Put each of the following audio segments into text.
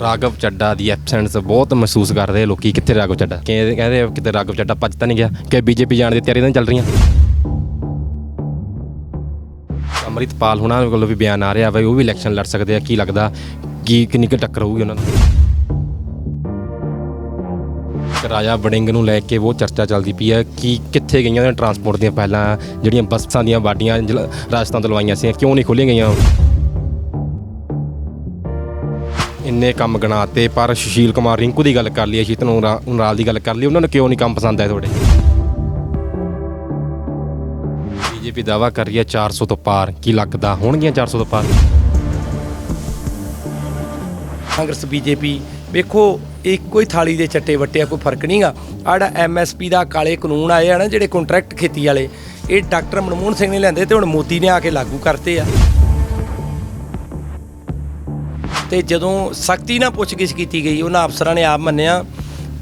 ਰਾਘਵ ਚੱਡਾ ਦੀ absence ਬਹੁਤ ਮਹਿਸੂਸ ਕਰਦੇ ਆ ਲੋਕੀ, ਕਿੱਥੇ ਰਾਘਵ ਚੱਡਾ? ਕਿ ਕਹਿੰਦੇ ਕਿਤੇ ਰਾਘਵ ਚੱਡਾ ਭੱਜ ਤਾਂ ਨਹੀਂ ਗਿਆ। ਕਿ ਬੀਜੇਪੀ ਜਾਣ ਦੀ ਤਿਆਰੀਆਂ ਤਾਂ ਚੱਲ ਰਹੀਆਂ। ਅੰਮ੍ਰਿਤਪਾਲ ਹੁਣਾਂ ਕੋਲੋਂ ਵੀ ਬਿਆਨ ਆ ਰਿਹਾ ਬਈ ਉਹ ਵੀ ਇਲੈਕਸ਼ਨ ਲੜ ਸਕਦੇ ਆ, ਕੀ ਲੱਗਦਾ, ਕੀ, ਕਿੰਨੀ ਕੁ ਟੱਕਰ ਹੋਊਗੀ ਉਹਨਾਂ ਨੂੰ ਰਾਜਾ ਵੜਿੰਗ ਨੂੰ ਲੈ ਕੇ ਬਹੁਤ ਚਰਚਾ ਚੱਲਦੀ ਪਈ ਹੈ ਕਿ ਕਿੱਥੇ ਗਈਆਂ ਨੇ ਟਰਾਂਸਪੋਰਟ ਦੀਆਂ ਪਹਿਲਾਂ, ਜਿਹੜੀਆਂ ਬੱਸਾਂ ਦੀਆਂ ਬਾਡੀਆਂ ਜਲ- ਰਾਜਸਥਾਨ ਤੋਂ ਲਵਾਈਆਂ ਸੀ, ਕਿਉਂ ਨਹੀਂ ਖੋਲੀਆਂ ਗਈਆਂ ਇੰਨੇ ਕੰਮ ਗਣਾਤੇ, ਪਰ ਸੁਸ਼ੀਲ ਕੁਮਾਰ ਰਿੰਕੂ ਦੀ ਗੱਲ ਕਰ ਲਈ ਅਸ਼ੀਤ ਨੂੰ ਉਨਰਾਲ ਦੀ ਗੱਲ ਕਰ ਲਈ ਉਹਨਾਂ ਨੂੰ ਕਿਉਂ ਨਹੀਂ ਕੰਮ ਪਸੰਦ ਆਏ ਤੁਹਾਡੇ? ਬੀਜੇਪੀ ਦਾਵਾ ਕਰ ਰਹੀ ਹੈ 400 ਤੋਂ ਪਾਰ, ਕੀ ਲੱਗਦਾ? ਹੋਣਗੀਆਂ 400 ਤੋਂ ਪਾਰ? ਕਾਂਗਰਸ, ਬੀਜੇਪੀ, ਵੇਖੋ, ਇੱਕੋ ਹੀ ਥਾਲੀ ਦੇ ਚੱਟੇ ਵੱਟੇ ਆ ਕੋਈ ਫ਼ਰਕ ਨਹੀਂਗਾ। ਆੜਾ ਐਮਐਸਪੀ ਦਾ ਕਾਲੇ ਕਾਨੂੰਨ ਆਏ ਆ ਨਾ, ਜਿਹੜੇ ਕੰਟਰੈਕਟ ਖੇਤੀ ਵਾਲੇ, ਇਹ ਡਾਕਟਰ ਮਨਮੋਹਨ ਸਿੰਘ ਨੇ ਲੈਂਦੇ ਤੇ ਹੁਣ ਮੋਦੀ ਨੇ ਆ ਕੇ ਲਾਗੂ ਕਰਤੇ ਆ। ਤੇ ਜਦੋਂ ਸਖਤੀ ਨਾਲ ਪੁੱਛਗਿੱਛ ਕੀਤੀ ਗਈ, ਉਹਨਾਂ ਅਫਸਰਾਂ ਨੇ ਆਪ ਮੰਨਿਆ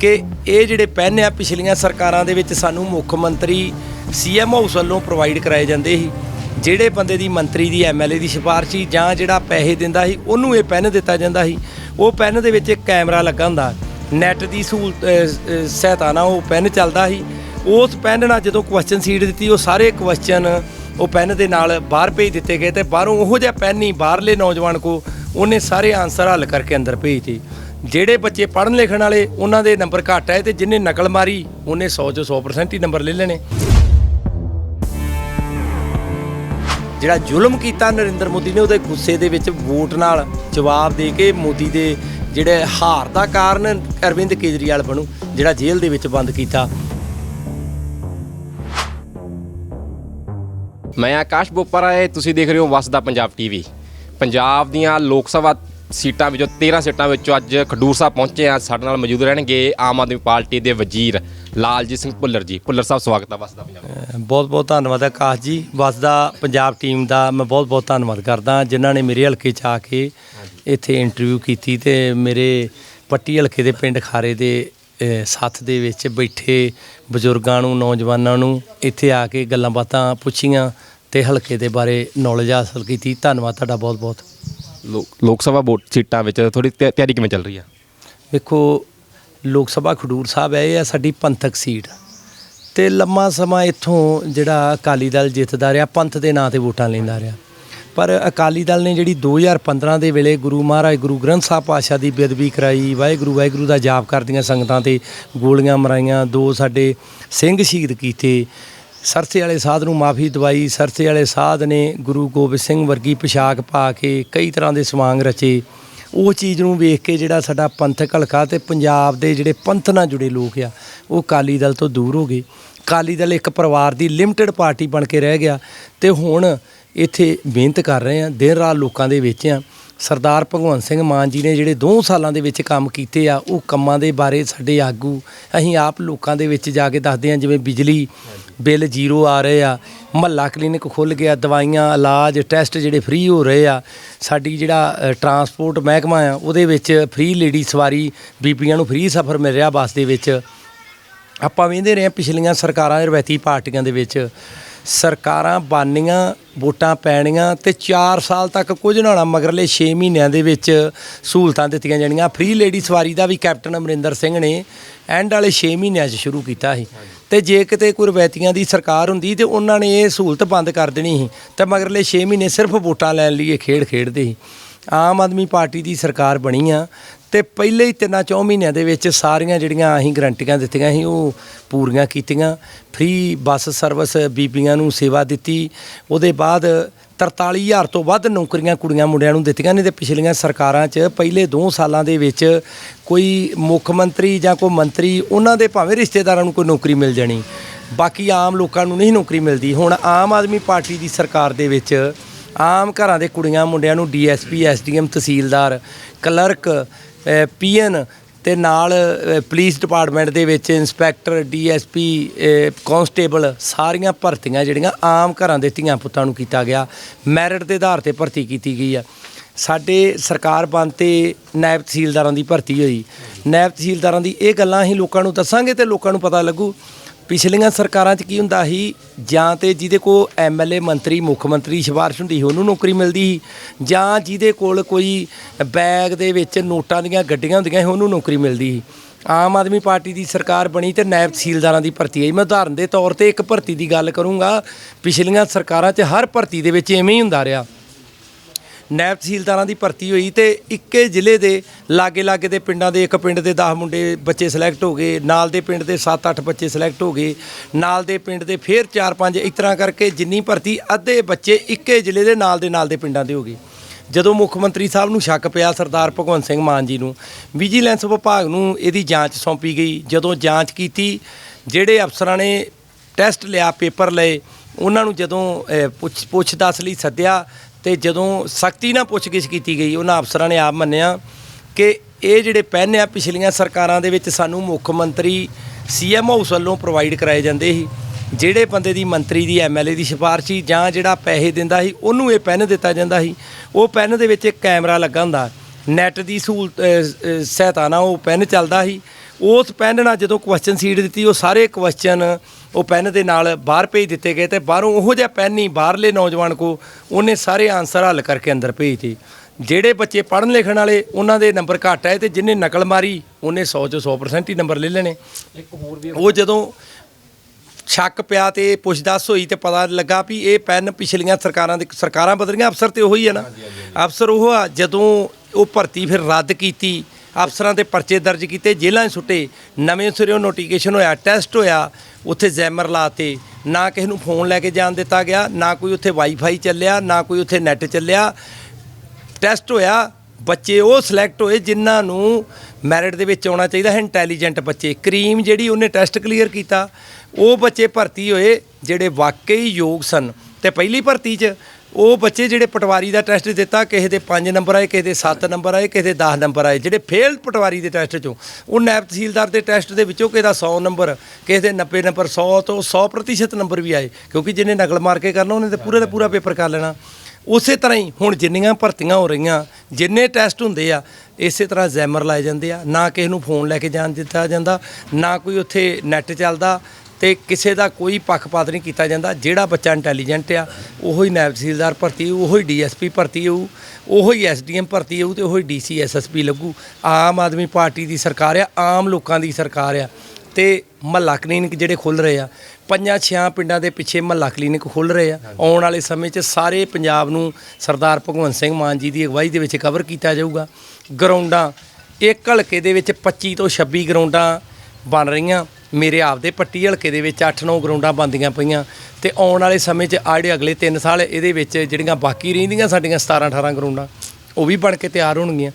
ਕਿ ਇਹ ਜਿਹੜੇ ਪੈਨ ਆ, ਪਿਛਲੀਆਂ ਸਰਕਾਰਾਂ ਦੇ ਵਿੱਚ ਸਾਨੂੰ ਮੁੱਖ ਮੰਤਰੀ ਸੀਐਮ ਹਾਊਸ ਵੱਲੋਂ ਪ੍ਰੋਵਾਈਡ ਕਰਾਏ ਜਾਂਦੇ ਸੀ। ਜਿਹੜੇ ਬੰਦੇ ਦੀ ਮੰਤਰੀ ਦੀ ਐਮਐਲਏ ਦੀ ਸਿਫਾਰਿਸ਼ ਸੀ ਜਾਂ ਜਿਹੜਾ ਪੈਸੇ ਦਿੰਦਾ ਸੀ, ਉਹਨੂੰ ਇਹ ਪੈਨ ਦਿੱਤਾ ਜਾਂਦਾ ਸੀ। ਉਹ ਪੈਨ ਦੇ ਵਿੱਚ ਇੱਕ ਕੈਮਰਾ ਲੱਗਾ ਹੁੰਦਾ। ਨੈਟ ਦੀ ਸਹੂਲਤ ਸਹਾਇਤਾ ਨਾਲ ਉਹ ਪੈਨ ਚੱਲਦਾ ਸੀ। ਉਸ ਪੈਨ ਨਾਲ ਜਦੋਂ ਕੁਐਸਚਨ ਸੀਟ ਦਿੱਤੀ, ਉਹ ਸਾਰੇ ਕੁਐਸਚਨ ਉਹ ਪੈਨ ਦੇ ਨਾਲ ਬਾਹਰ ਭੇਜ ਦਿੱਤੇ ਗਏ ਤੇ ਬਾਹਰੋਂ ਉਹੋ ਜਿਹਾ ਪੈਨ ਹੀ ਬਾਹਰਲੇ ਨੌਜਵਾਨ ਕੋ ਉਹਨੇ ਸਾਰੇ ਆਨਸਰ ਹੱਲ ਕਰਕੇ ਅੰਦਰ ਭੇਜਤੇ। ਜਿਹੜੇ ਬੱਚੇ ਪੜ੍ਹਨ ਲਿਖਣ ਵਾਲੇ, ਉਹਨਾਂ ਦੇ ਨੰਬਰ ਘੱਟ ਆਏ ਤੇ ਜਿਨੇ ਨਕਲ ਮਾਰੀ, ਉਹਨੇ 100 ਚੋਂ 100% ਹੀ ਨੰਬਰ ਲੈ ਲੈਣੇ। ਜਿਹੜਾ ਜ਼ੁਲਮ ਕੀਤਾ ਨਰਿੰਦਰ ਮੋਦੀ ਨੇ, ਉਹਦੇ ਗੁੱਸੇ ਦੇ ਵਿੱਚ ਵੋਟ ਨਾਲ ਜਵਾਬ ਦੇ ਕੇ ਮੋਦੀ ਦੇ ਜਿਹੜੇ ਹਾਰ ਦਾ ਕਾਰਨ ਅਰਵਿੰਦ ਕੇਜਰੀਵਾਲ ਬਣੂ, ਜਿਹੜਾ ਜੇਲ੍ਹ ਦੇ ਵਿੱਚ ਬੰਦ ਕੀਤਾ। ਮੈਂ ਆਕਾਸ਼ ਬੋਪਰਾ ਹੈ ਤੁਸੀਂ ਦੇਖ ਰਹੇ ਹੋ ਵਸਦਾ ਪੰਜਾਬ ਟੀਵੀ ਪੰਜਾਬ ਦੀਆਂ ਲੋਕ ਸਭਾ ਸੀਟਾਂ ਵਿੱਚੋਂ 13 ਸੀਟਾਂ ਵਿੱਚੋਂ ਅੱਜ ਖਡੂਰ ਸਾਹਿਬ ਪਹੁੰਚੇ ਆ ਸਾਡੇ ਨਾਲ ਮੌਜੂਦ ਰਹਿਣਗੇ ਆਮ ਆਦਮੀ ਪਾਰਟੀ ਦੇ ਵਜ਼ੀਰ ਲਾਲਜੀਤ ਸਿੰਘ ਭੁੱਲਰ ਜੀ। ਭੁੱਲਰ ਸਾਹਿਬ ਸਵਾਗਤ ਹੈ ਵਸਦਾ ਪੰਜਾਬ ਬਹੁਤ ਬਹੁਤ ਧੰਨਵਾਦ ਹੈ ਆਕਾਸ਼ ਜੀ। ਵਸਦਾ ਪੰਜਾਬ ਟੀਮ ਦਾ ਮੈਂ ਬਹੁਤ ਬਹੁਤ ਧੰਨਵਾਦ ਕਰਦਾ ਜਿਨ੍ਹਾਂ ਨੇ ਮੇਰੇ ਹਲਕੇ 'ਚ ਆ ਕੇ ਇੱਥੇ ਇੰਟਰਵਿਊ ਕੀਤੀ ਤੇ ਮੇਰੇ ਪੱਟੀ ਹਲਕੇ ਦੇ ਪਿੰਡ ਖਾਰੇ ਦੇ ਸਾਥ ਦੇ ਵਿੱਚ ਬੈਠੇ ਬਜ਼ੁਰਗਾਂ ਨੂੰ ਨੌਜਵਾਨਾਂ ਨੂੰ ਇੱਥੇ ਆ ਕੇ ਗੱਲਾਂ ਬਾਤਾਂ ਪੁੱਛੀਆਂ। ਤੇ ਹਲਕੇ ਦੇ ਬਾਰੇ ਨੌਲੇਜ ਹਾਸਲ ਕੀਤੀ। ਧੰਨਵਾਦ ਤੁਹਾਡਾ ਬਹੁਤ ਬਹੁਤ। ਲੋਕ- ਲੋਕ ਸਭਾ ਵੋਟ ਸੀਟਾਂ ਵਿੱਚ ਥੋੜੀ ਤਿਆਰੀ ਕਿਵੇਂ ਚੱਲ ਰਹੀ ਆ? ਵੇਖੋ ਲੋਕ ਸਭਾ ਖਡੂਰ ਸਾਹਿਬ ਹੈ ਇਹ ਆ ਸਾਡੀ ਪੰਥਕ ਸੀਟ। ਤੇ ਲੰਮਾ ਸਮਾਂ ਇੱਥੋਂ ਜਿਹੜਾ ਅਕਾਲੀ ਦਲ ਜਿੱਤਦਾ ਰਿਹਾ ਪੰਥ ਦੇ ਨਾਂ ਤੇ ਵੋਟਾਂ ਲੈਂਦਾ ਰਿਹਾ। ਪਰ ਅਕਾਲੀ ਦਲ ਨੇ ਜਿਹੜੀ 2015 ਦੇ ਵੇਲੇ ਗੁਰੂ ਮਹਾਰਾਜ ਗੁਰੂ ਗ੍ਰੰਥ ਸਾਹਿਬ ਪਾਤਸ਼ਾਹ ਦੀ ਬੇਅਦਬੀ ਕਰਾਈ ਵਾਹਿਗੁਰੂ ਵਾਹਿਗੁਰੂ ਦਾ ਜਾਪ ਕਰਦੀਆਂ ਸੰਗਤਾਂ ਤੇ ਗੋਲੀਆਂ ਮਰਾਈਆਂ ਦੋ ਸਾਡੇ ਸਿੰਘ ਸ਼ਹੀਦ ਕੀਤੇ ਸਰਸੇ ਵਾਲੇ ਸਾਧ ਨੂੰ ਮਾਫੀ ਦਵਾਈ। ਸਰਸੇ ਵਾਲੇ ਸਾਧ ਨੇ ਗੁਰੂ ਗੋਬਿੰਦ ਸਿੰਘ ਵਰਗੀ ਪੋਸ਼ਾਕ ਪਾ ਕੇ ਕਈ ਤਰ੍ਹਾਂ ਦੇ ਸਵਾਂਗ ਰਚੇ। ਉਹ ਚੀਜ਼ ਨੂੰ ਵੇਖ ਕੇ ਜਿਹੜਾ ਸਾਡਾ ਪੰਥਕ ਹਲਕਾ ਤੇ ਪੰਜਾਬ ਦੇ ਜਿਹੜੇ ਪੰਥ ਨਾਲ ਜੁੜੇ ਲੋਕ ਆ, ਉਹ ਅਕਾਲੀ ਦਲ ਤੋਂ ਦੂਰ ਹੋ ਗਏ। ਅਕਾਲੀ ਦਲ ਇੱਕ ਪਰਿਵਾਰ ਦੀ ਲਿਮਟਿਡ ਪਾਰਟੀ ਬਣ ਕੇ ਰਹਿ ਗਿਆ ਤੇ ਹੁਣ ਇੱਥੇ ਮਿਹਨਤ ਕਰ ਰਹੇ ਆ, ਦਿਨ ਰਾਤ ਲੋਕਾਂ ਦੇ ਵਿੱਚ ਆ। ਸਰਦਾਰ ਭਗਵੰਤ ਸਿੰਘ ਮਾਨ ਜੀ ਨੇ ਜਿਹੜੇ 2 ਸਾਲਾਂ ਦੇ ਵਿੱਚ ਕੰਮ ਕੀਤੇ ਆ, ਉਹ ਕੰਮਾਂ ਦੇ ਬਾਰੇ ਸਾਡੇ ਆਗੂ, ਅਸੀਂ ਆਪ ਲੋਕਾਂ ਦੇ ਵਿੱਚ ਜਾ ਕੇ ਦੱਸਦੇ ਆ, ਜਿਵੇਂ ਬਿਜਲੀ ਬਿੱਲ ਜ਼ੀਰੋ ਆ ਰਹੇ ਆ, ਮਹੱਲਾ ਕਲੀਨਿਕ ਖੁੱਲ ਗਿਆ, ਦਵਾਈਆਂ, ਇਲਾਜ, ਟੈਸਟ ਜਿਹੜੇ ਫ੍ਰੀ ਹੋ ਰਹੇ ਆ, ਸਾਡੀ ਜਿਹੜਾ ਟਰਾਂਸਪੋਰਟ ਮਹਿਕਮਾ ਆ, ਉਹਦੇ ਵਿੱਚ ਫ੍ਰੀ ਲੇਡੀ ਸਵਾਰੀ ਬੀਬੀਆਂ ਨੂੰ ਫ੍ਰੀ ਸਫ਼ਰ ਮਿਲ ਰਿਹਾ ਬੱਸ ਦੇ ਵਿੱਚ। ਆਪਾਂ ਵੇਂਦੇ ਰਹੇ ਹਾਂ ਪਿਛਲੀਆਂ ਸਰਕਾਰਾਂ ਦੇ ਰਵਾਇਤੀ ਪਾਰਟੀਆਂ ਦੇ ਵਿੱਚ। ਸਰਕਾਰਾਂ ਬਾਨੀਆਂ ਵੋਟਾਂ ਪੈਣੀਆਂ ਤੇ 4 ਸਾਲ ਤੱਕ ਕੁਝ ਨਾ ਹੋਣਾ ਮਗਰਲੇ 6 ਮਹੀਨਿਆਂ ਦੇ ਵਿੱਚ ਸਹੂਲਤਾਂ ਦਿੱਤੀਆਂ ਜਾਣੀਆਂ। ਫ੍ਰੀ ਲੇਡੀ ਸਵਾਰੀ ਦਾ ਵੀ ਕੈਪਟਨ ਅਮਰਿੰਦਰ ਸਿੰਘ ਨੇ ਐਂਡ ਵਾਲੇ 6 ਮਹੀਨਿਆਂ 'ਚ ਸ਼ੁਰੂ ਕੀਤਾ ਸੀ। ਤੇ ਜੇ ਕਿਤੇ ਕੋਈ ਰਵਾਇਤੀਆਂ ਦੀ ਸਰਕਾਰ ਹੁੰਦੀ ਤੇ ਉਹਨਾਂ ਨੇ ਇਹ ਸਹੂਲਤ ਬੰਦ ਕਰ ਦੇਣੀ ਸੀ, ਤੇ ਮਗਰਲੇ 6 ਮਹੀਨੇ ਸਿਰਫ ਵੋਟਾਂ ਲੈਣ ਲਈ ਇਹ ਖੇਡ ਖੇਡਦੇ ਸੀ। ਆਮ ਆਦਮੀ ਪਾਰਟੀ ਦੀ ਸਰਕਾਰ ਬਣੀ ਆ ਤੇ ਪਹਿਲੇ ਹੀ ਤਿੰਨਾਂ ਚੌ ਮਹੀਨਿਆਂ ਦੇ ਵਿੱਚ ਸਾਰੀਆਂ ਜਿਹੜੀਆਂ ਅਸੀਂ ਗਰੰਟੀਆਂ ਦਿੱਤੀਆਂ ਸੀ, ਉਹ ਪੂਰੀਆਂ ਕੀਤੀਆਂ। ਫ੍ਰੀ ਬੱਸ ਸਰਵਿਸ ਬੀਬੀਆਂ ਨੂੰ ਸੇਵਾ ਦਿੱਤੀ, ਉਹਦੇ ਬਾਅਦ 43000 ਤੋਂ ਵੱਧ ਨੌਕਰੀਆਂ ਕੁੜੀਆਂ ਮੁੰਡਿਆਂ ਨੂੰ ਦਿੱਤੀਆਂ ਨੇ ਤੇ ਪਿਛਲੀਆਂ ਸਰਕਾਰਾਂ 'ਚ ਪਹਿਲੇ 2 ਸਾਲਾਂ ਦੇ ਵਿੱਚ ਕੋਈ ਮੁੱਖ ਮੰਤਰੀ ਜਾਂ ਕੋਈ ਮੰਤਰੀ, ਉਹਨਾਂ ਦੇ ਭਾਵੇਂ ਰਿਸ਼ਤੇਦਾਰਾਂ ਨੂੰ ਕੋਈ ਨੌਕਰੀ ਮਿਲ ਜਾਣੀ। ਬਾਕੀ ਆਮ ਲੋਕਾਂ ਨੂੰ ਨਹੀਂ ਨੌਕਰੀ ਮਿਲਦੀ। ਹੁਣ ਆਮ ਆਦਮੀ ਪਾਰਟੀ ਦੀ ਸਰਕਾਰ ਦੇ ਵਿੱਚ ਆਮ ਘਰਾਂ ਦੇ ਕੁੜੀਆਂ ਮੁੰਡਿਆਂ ਨੂੰ DSP SDM tehsildar, clerk PN ਤੇ ਨਾਲ ਪੁਲਿਸ ਡਿਪਾਰਟਮੈਂਟ ਦੇ ਵਿੱਚ ਇੰਸਪੈਕਟਰ ਡੀਐਸਪੀ ਕਾਂਸਟੇਬਲ ਸਾਰੀਆਂ ਭਰਤੀਆਂ ਜਿਹੜੀਆਂ ਆਮ ਘਰਾਂ ਦੇ ਧੀਆਂ ਪੁੱਤਾਂ ਨੂੰ ਕੀਤਾ ਗਿਆ ਮੈਰਿਟ ਦੇ ਆਧਾਰ ਤੇ ਭਰਤੀ ਕੀਤੀ ਗਈ ਆ। ਸਾਡੇ ਸਰਕਾਰ ਬੰਦ ਤੇ ਨਾਇਬ ਤਹਿਸੀਲਦਾਰਾਂ ਦੀ ਭਰਤੀ ਹੋਈ। ਨਾਇਬ ਤਹਿਸੀਲਦਾਰਾਂ ਦੀ ਇਹ ਗੱਲਾਂ ਅਸੀਂ ਲੋਕਾਂ ਨੂੰ ਦੱਸਾਂਗੇ ਤੇ ਲੋਕਾਂ ਨੂੰ ਪਤਾ ਲੱਗੂ। ਪਿਛਲੀਆਂ ਸਰਕਾਰਾਂ 'ਚ ਕੀ ਹੁੰਦਾ ਸੀ? ਜਾਂ ਤੇ ਜਿਹਦੇ ਕੋਲ ਐਮਐਲਏ ਮੰਤਰੀ, ਮੁੱਖ ਮੰਤਰੀ ਸਿਫਾਰਿਸ਼ ਹੁੰਦੀ ਸੀ, ਉਹਨੂੰ ਨੌਕਰੀ ਮਿਲਦੀ ਸੀ। ਜਾਂ ਜਿਹਦੇ ਕੋਲ ਕੋਈ ਬੈਗ ਦੇ ਵਿੱਚ ਨੋਟਾਂ ਦੀਆਂ ਗੱਡੀਆਂ ਹੁੰਦੀਆਂ ਸੀ, ਉਹਨੂੰ ਨੌਕਰੀ ਮਿਲਦੀ ਸੀ। ਆਮ ਆਦਮੀ ਪਾਰਟੀ ਦੀ ਸਰਕਾਰ ਬਣੀ ਤੇ ਨਾਇਬ ਤਹਿਸੀਲਦਾਰਾਂ ਦੀ ਭਰਤੀ ਆਈ ਮੈਂ ਉਦਾਹਰਨ ਦੇ ਤੌਰ ਤੇ ਇੱਕ ਭਰਤੀ ਦੀ ਗੱਲ ਕਰੂੰਗਾ। ਪਿਛਲੀਆਂ ਸਰਕਾਰਾਂ 'ਚ ਹਰ ਭਰਤੀ ਦੇ ਵਿੱਚ ਐਵੇਂ ਹੀ ਹੁੰਦਾ ਰਿਹਾ। ਨਾਇਬ ਤਹਿਸੀਲਦਾਰਾਂ ਦੀ ਭਰਤੀ ਹੋਈ ਤੇ ਇੱਕੇ ਜ਼ਿਲ੍ਹੇ ਦੇ ਲਾਗੇ ਲਾਗੇ ਦੇ ਪਿੰਡਾਂ ਦੇ ਇੱਕ ਪਿੰਡ ਦੇ 10 ਮੁੰਡੇ ਬੱਚੇ ਸਿਲੈਕਟ ਹੋ ਗਏ, ਨਾਲ ਦੇ ਪਿੰਡ ਦੇ 7-8 ਬੱਚੇ ਸਿਲੈਕਟ ਹੋ ਗਏ, ਨਾਲ ਦੇ ਪਿੰਡ ਦੇ ਫਿਰ 4-5 ਇਸ ਤਰ੍ਹਾਂ ਕਰਕੇ ਜਿੰਨੀ ਭਰਤੀ ਅੱਧੇ ਬੱਚੇ ਇੱਕੇ ਜ਼ਿਲ੍ਹੇ ਦੇ ਨਾਲ ਦੇ ਨਾਲ ਦੇ ਪਿੰਡਾਂ ਦੇ ਹੋ ਗਏ। ਜਦੋਂ ਮੁੱਖ ਮੰਤਰੀ ਸਾਹਿਬ ਨੂੰ ਸ਼ੱਕ ਪਿਆ ਸਰਦਾਰ ਭਗਵੰਤ ਸਿੰਘ ਮਾਨ ਜੀ ਨੂੰ ਵਿਜੀਲੈਂਸ ਵਿਭਾਗ ਨੂੰ ਇਹਦੀ ਜਾਂਚ ਸੌਂਪੀ ਗਈ। ਜਦੋਂ ਜਾਂਚ ਕੀਤੀ, ਜਿਹੜੇ ਅਫਸਰਾਂ ਨੇ ਟੈਸਟ ਲਿਆ ਪੇਪਰ ਲਏ, ਉਹਨਾਂ ਨੂੰ ਜਦੋਂ ਪੁੱਛ ਪੁੱਛ ਦੱਸ ਲਈ ਸੱਦਿਆ ਤੇ ਜਦੋਂ ਸਖਤੀ ਨਾਲ ਪੁੱਛਗਿੱਛ ਕੀਤੀ ਗਈ, ਉਹਨਾਂ ਅਫਸਰਾਂ ਨੇ ਆਪ ਮੰਨਿਆ ਕਿ ਇਹ ਜਿਹੜੇ ਪੈਨ ਆ, ਪਿਛਲੀਆਂ ਸਰਕਾਰਾਂ ਦੇ ਵਿੱਚ ਸਾਨੂੰ ਮੁੱਖ ਮੰਤਰੀ ਸੀਐਮ ਹਾਊਸ ਵੱਲੋਂ ਪ੍ਰੋਵਾਈਡ ਕਰਾਏ ਜਾਂਦੇ ਸੀ। ਜਿਹੜੇ ਬੰਦੇ ਦੀ ਮੰਤਰੀ ਦੀ ਐਮਐਲਏ ਦੀ ਸਿਫਾਰਿਸ਼ ਸੀ ਜਾਂ ਜਿਹੜਾ ਪੈਸੇ ਦਿੰਦਾ ਸੀ, ਉਹਨੂੰ ਇਹ ਪੈਨ ਦਿੱਤਾ ਜਾਂਦਾ ਸੀ। ਉਹ ਪੈਨ ਦੇ ਵਿੱਚ ਇੱਕ ਕੈਮਰਾ ਲੱਗਾ ਹੁੰਦਾ। ਨੈਟ ਦੀ ਸਹੂਲਤ ਸਹਾਇਤਾ ਨਾਲ ਉਹ ਪੈਨ ਚੱਲਦਾ ਸੀ। ਉਸ ਪੈਨ ਨਾਲ ਜਦੋਂ ਕੁਐਸਚਨ ਸੀਟ ਦਿੱਤੀ, ਉਹ ਸਾਰੇ ਕੁਐਸਚਨ ਉਹ ਪੈਨ ਦੇ ਨਾਲ ਬਾਹਰ ਭੇਜ ਦਿੱਤੇ ਗਏ ਤੇ ਬਾਹਰੋਂ ਉਹੋ ਜਿਹਾ ਪੈਨ ਹੀ ਬਾਹਰਲੇ ਨੌਜਵਾਨ ਕੋ ਉਹਨੇ ਸਾਰੇ ਆਨਸਰ ਹੱਲ ਕਰਕੇ ਅੰਦਰ ਭੇਜਤੇ। ਜਿਹੜੇ ਬੱਚੇ ਪੜ੍ਹਨ ਲਿਖਣ ਵਾਲੇ ਉਹਨਾਂ ਦੇ ਨੰਬਰ ਘੱਟ ਆਏ ਤੇ ਜਿਹਨੇ ਨਕਲ ਮਾਰੀ ਉਹਨੇ 100 ਚੋਂ 100% ਹੀ ਨੰਬਰ ਲੈ ਲੈਣੇ। ਇੱਕ ਹੋਰ ਵੀ ਉਹ ਜਦੋਂ ਸ਼ੱਕ ਪਿਆ ਤੇ ਪੁੱਛਦਾਸ ਹੋਈ ਤੇ ਪਤਾ ਲੱਗਾ ਵੀ ਇਹ ਪੈਨ ਪਿਛਲੀਆਂ ਸਰਕਾਰਾਂ ਦੇ ਸਰਕਾਰਾਂ ਬਦਲੀਆਂ ਅਫਸਰ ਤੇ ਉਹੀ ਹੈ ਨਾ। ਅਫਸਰ ਉਹ ਆ ਜਦੋਂ ਉਹ ਭਰਤੀ ਫਿਰ ਰੱਦ ਕੀਤੀ ਅਫਸਰਾਂ 'ਤੇ ਪਰਚੇ ਦਰਜ ਕੀਤੇ, ਜੇਲ੍ਹਾਂ 'ਚ ਸੁੱਟੇ। ਨਵੇਂ ਸਿਰਿਓਂ ਨੋਟੀਫਿਕੇਸ਼ਨ ਹੋਇਆ ਟੈਸਟ ਹੋਇਆ, ਉੱਥੇ ਜ਼ੈਮਰ ਲਾਤੇ। ਨਾ ਕਿਸੇ ਨੂੰ ਫੋਨ ਲੈ ਕੇ ਜਾਣ ਦਿੱਤਾ ਗਿਆ, ਨਾ ਕੋਈ ਉੱਥੇ ਵਾਈਫਾਈ ਚੱਲਿਆ, ਨਾ ਕੋਈ ਉੱਥੇ ਨੈਟ ਚੱਲਿਆ। ਟੈਸਟ ਹੋਇਆ, ਬੱਚੇ ਉਹ ਸਿਲੈਕਟ ਹੋਏ ਜਿਨ੍ਹਾਂ ਨੂੰ ਮੈਰਿਟ ਦੇ ਵਿੱਚ ਆਉਣਾ ਚਾਹੀਦਾ ਹੈ ਇੰਟੈਲੀਜੈਂਟ ਬੱਚੇ। ਕਰੀਮ ਜਿਹੜੀ ਉਹਨੇ ਟੈਸਟ ਕਲੀਅਰ ਕੀਤਾ, ਉਹ ਬੱਚੇ ਭਰਤੀ ਹੋਏ, ਜਿਹੜੇ ਵਾਕਈ ਯੋਗ ਸਨ। ਤੇ ਪਹਿਲੀ ਭਰਤੀ 'ਚ ਉਹ ਬੱਚੇ ਜਿਹੜੇ ਪਟਵਾਰੀ ਦਾ ਟੈਸਟ ਦਿੱਤਾ, ਕਿਸੇ ਦੇ 5 ਨੰਬਰ ਆਏ, ਕਿਸੇ ਦੇ 7 ਨੰਬਰ ਆਏ, ਕਿਸੇ ਦੇ 10 ਨੰਬਰ ਆਏ, ਜਿਹੜੇ ਫੇਲ ਪਟਵਾਰੀ ਦੇ ਟੈਸਟ 'ਚੋਂ, ਉਹ ਨੈਬ ਤਹਿਸੀਲਦਾਰ ਦੇ ਟੈਸਟ ਦੇ ਵਿੱਚੋਂ ਕਿਸੇ ਦਾ 100 ਨੰਬਰ, ਕਿਸੇ ਦੇ 90 ਨੰਬਰ 100 ਤੋਂ 100% ਨੰਬਰ ਵੀ ਆਏ, ਕਿਉਂਕਿ ਜਿਹਨੇ ਨਕਲ ਮਾਰ ਕੇ ਕਰਨਾ, ਉਹਨੇ ਤਾਂ ਪੂਰੇ ਦਾ ਪੂਰਾ ਪੇਪਰ ਕਰ ਲੈਣਾ। ਉਸੇ ਤਰ੍ਹਾਂ ਹੀ ਹੁਣ ਜਿੰਨੀਆਂ ਭਰਤੀਆਂ ਹੋ ਰਹੀਆਂ, ਜਿੰਨੇ ਟੈਸਟ ਹੁੰਦੇ ਆ, ਇਸੇ ਤਰ੍ਹਾਂ ਜ਼ੈਮਰ ਲਾਏ ਜਾਂਦੇ ਆ, ਨਾ ਕਿਸੇ ਨੂੰ ਫੋਨ ਲੈ ਕੇ ਜਾਣ ਦਿੱਤਾ ਜਾਂਦਾ, ਨਾ ਕੋਈ ਉੱਥੇ ਨੈਟ ਚੱਲਦਾ ਤੇ ਕਿਸੇ ਦਾ ਕੋਈ ਪੱਖਪਾਤ ਨਹੀਂ ਕੀਤਾ ਜਾਂਦਾ। ਜਿਹੜਾ ਬੱਚਾ ਇੰਟੈਲੀਜੈਂਟ ਆ, ਉਹੋ ਹੀ ਨਾਇਬ ਤਹਿਸੀਲਦਾਰ ਭਰਤੀ ਹੋਊ, ਉਹੋ ਹੀ ਡੀਐਸਪੀ ਭਰਤੀ ਹੋਊ, ਉਹੋ ਹੀ ਐਸਡੀਐਮ ਭਰਤੀ ਹੋਊ ਤੇ ਉਹੋ ਹੀ ਡੀਸੀ, ਐਸਐਸਪੀ ਲੱਗੂ। ਆਮ ਆਦਮੀ ਪਾਰਟੀ ਦੀ ਸਰਕਾਰ ਆ, ਆਮ ਲੋਕਾਂ ਦੀ ਸਰਕਾਰ ਆ। ਤੇ ਮਹੱਲਾ ਕਲੀਨਿਕ ਜਿਹੜੇ ਖੁੱਲ ਰਹੇ ਆ, ਪੰਜਾਂ ਛਿਆਂ ਪਿੰਡਾਂ ਦੇ ਪਿੱਛੇ ਮਹੱਲਾ ਕਲੀਨਿਕ ਖੁੱਲ ਰਹੇ ਆ। ਆਉਣ ਵਾਲੇ ਸਮੇਂ 'ਚ ਸਾਰੇ ਪੰਜਾਬ ਨੂੰ ਸਰਦਾਰ ਭਗਵੰਤ ਸਿੰਘ ਮਾਨ ਜੀ ਦੀ ਅਗਵਾਈ ਦੇ ਵਿੱਚ ਕਵਰ ਕੀਤਾ ਜਾਊਗਾ। ਗਰਾਊਂਡਾਂ ਇੱਕ ਹਲਕੇ ਦੇ ਵਿੱਚ 25 ਤੋਂ 26 ਗਰਾਊਂਡਾਂ ਬਣ ਰਹੀਆਂ। ਮੇਰੇ ਆਪਦੇ ਪੱਟੀ ਹਲਕੇ ਦੇ ਵਿੱਚ 8-9 ਗਰਾਊਂਡਾਂ ਬੰਦੀਆਂ ਪਈਆਂ ਤੇ ਆਉਣ ਵਾਲੇ ਸਮੇਂ 'ਚ ਆੜੇ ਅਗਲੇ 3 ਸਾਲ ਇਹਦੇ ਵਿੱਚ ਜਿਹੜੀਆਂ ਬਾਕੀ ਰਹਿੰਦੀਆਂ ਸਾਡੀਆਂ 17-18 ਗਰਾਊਂਡਾਂ, ਉਹ ਵੀ ਬਣ ਕੇ ਤਿਆਰ ਹੋਣਗੀਆਂ।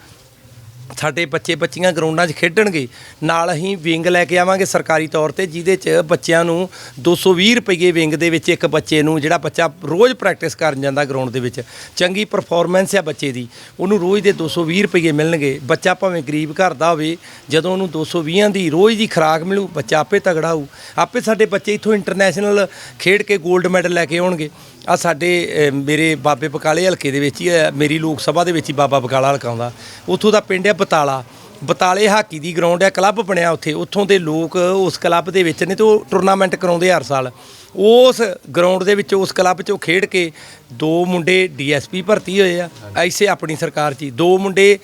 ਸਾਡੇ ਬੱਚੇ ਬੱਚੀਆਂ ਗਰਾਊਂਡਾਂ 'ਚ ਖੇਡਣਗੇ। ਨਾਲ ਅਸੀਂ ਵਿੰਗ ਲੈ ਕੇ ਆਵਾਂਗੇ ਸਰਕਾਰੀ ਤੌਰ ਤੇ, ਜਿਹਦੇ 'ਚ ਬੱਚਿਆਂ ਨੂੰ 220 ਰੁਪਏ ਵਿੰਗ ਦੇ ਵਿੱਚ ਇੱਕ ਬੱਚੇ ਨੂੰ, ਜਿਹੜਾ ਬੱਚਾ ਰੋਜ਼ ਪ੍ਰੈਕਟਿਸ ਕਰਨ ਜਾਂਦਾ ਗਰਾਊਂਡ ਦੇ ਵਿੱਚ। ਚੰਗੀ ਪਰਫਾਰਮੈਂਸ ਆ ਬੱਚੇ ਦੀ। ਉਹਨੂੰ ਰੋਜ਼ ਦੇ 220 ਰੁਪਏ ਮਿਲਣਗੇ। ਬੱਚਾ ਭਾਵੇਂ ਗਰੀਬ ਘਰ ਦਾ ਹੋਵੇ, ਜਦੋਂ ਉਹਨੂੰ 220 ਦੀ ਰੋਜ਼ ਦੀ ਖੁਰਾਕ ਮਿਲੂ, ਬੱਚਾ ਆਪੇ ਤਗੜਾ ਹੋਊ। ਆਪੇ ਸਾਡੇ ਬੱਚੇ ਇੱਥੋਂ ਇੰਟਰਨੈਸ਼ਨਲ ਖੇਡ ਕੇ 골ਡ ਮੈਡਲ ਲੈ ਕੇ ਆਉਣਗੇ। ਆ ਸਾਡੇ ਅ, ਮੇਰੇ ਬਾਬੇ ਬਕਾਲੇ ਹਲਕੇ ਦੇ ਵਿੱਚ ਹੀ ਹੈ, ਮੇਰੀ ਲੋਕ ਸਭਾ ਦੇ ਵਿੱਚ ਹੀ ਬਾਬਾ ਬਕਾਲਾ ਹਲਕਾ ਆਉਂਦਾ। ਉੱਥੋਂ ਦਾ ਪਿੰਡ ਹੈ ਬਤਾਲਾ। ਬਤਾਲੇ ਹਾਕੀ ਦੀ ਗਰਾਊਂਡ ਹੈ ਕਲੱਬ ਬਣਿਆ ਉੱਥੇ। ਉੱਥੋਂ ਦੇ ਲੋਕ ਉਸ ਕਲੱਬ ਦੇ ਵਿੱਚ ਨੇ ਤੇ ਉਹ ਟੂਰਨਾਮੈਂਟ ਕਰਾਉਂਦੇ ਹਰ ਸਾਲ। ਉਸ ਗਰਾਊਂਡ ਦੇ ਵਿੱਚ ਉਸ ਕਲੱਬ 'ਚ ਉਹ ਖੇਡ ਕੇ ਦੋ ਮੁੰਡੇ ਡੀਐਸਪੀ ਭਰਤੀ ਹੋਏ ਆ। ਐਸੇ ਆਪਣੀ ਸਰਕਾਰ 'ਚ ਹੀ। ਦੋ ਮੁੰਡੇ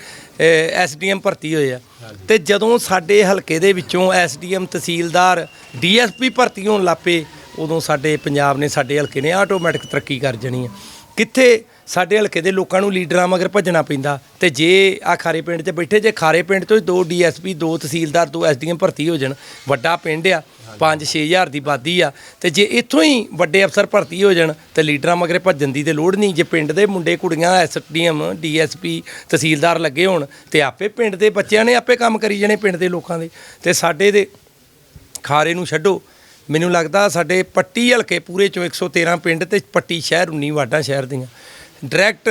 ਐਸਡੀਐਮ ਭਰਤੀ ਹੋਏ ਆ। ਤੇ ਜਦੋਂ ਸਾਡੇ ਹਲਕੇ ਦੇ ਵਿੱਚੋਂ ਐਸਡੀਐਮ ਤਹਿਸੀਲਦਾਰ ਡੀਐਸਪੀ ਭਰਤੀ ਹੋਣ ਲੱਪੇ ਉਦੋਂ ਸਾਡੇ ਪੰਜਾਬ ਨੇ ਸਾਡੇ ਹਲਕੇ ਨੇ ਆਟੋਮੈਟਿਕ ਤਰੱਕੀ ਕਰ ਜਣੀ ਆ। ਕਿੱਥੇ ਸਾਡੇ ਹਲਕੇ ਦੇ ਲੋਕਾਂ ਨੂੰ ਲੀਡਰਾਂ ਮਗਰ ਭੱਜਣਾ ਪੈਂਦਾ ਤੇ ਜੇ ਆ ਖਾਰੇ ਪਿੰਡ 'ਚ ਬੈਠੇ, ਜੇ ਖਾਰੇ ਪਿੰਡ ਤੋਂ ਹੀ ਦੋ ਡੀਐਸਪੀ, ਦੋ ਤਹਿਸੀਲਦਾਰ, ਦੋ ਐਸਡੀਐਮ ਭਰਤੀ ਹੋ ਜਾਣ, ਵੱਡਾ ਪਿੰਡ ਆ 5-6000 ਦੀ ਬਾਦੀ ਆ, ਤੇ ਜੇ ਇੱਥੋਂ ਹੀ ਵੱਡੇ ਅਫਸਰ ਭਰਤੀ ਹੋ ਜਾਣ ਤੇ ਲੀਡਰਾਂ ਮਗਰੇ ਭੱਜਣ ਦੀ ਤੇ ਲੋੜ ਨਹੀਂ, ਜੇ ਪਿੰਡ ਦੇ ਮੁੰਡੇ, ਕੁੜੀਆਂ, ਐਸਡੀਐਮ, ਡੀਐਸਪੀ, ਤਹਿਸੀਲਦਾਰ ਲੱਗੇ ਹੋਣ ਤੇ ਆਪੇ ਪਿੰਡ ਦੇ ਬੱਚਿਆਂ ਨੇ ਆਪੇ ਕੰਮ ਕਰੀ ਜਾਣੇ ਪਿੰਡ ਦੇ ਲੋਕਾਂ ਦੇ ਤੇ ਸਾਡੇ ਦੇ ਖਾਰੇ ਨੂੰ ਛੱਡੋ। ਮੈਨੂੰ ਲੱਗਦਾ ਸਾਡੇ ਪੱਟੀ ਹਲਕੇ ਪੂਰੇ ਚੋਂ 113 ਪਿੰਡ ਤੇ ਪੱਟੀ ਸ਼ਹਿਰ 19 ਵਾਰਡਾਂ ਸ਼ਹਿਰ ਦੀਆਂ। ਡਾਇਰੈਕਟ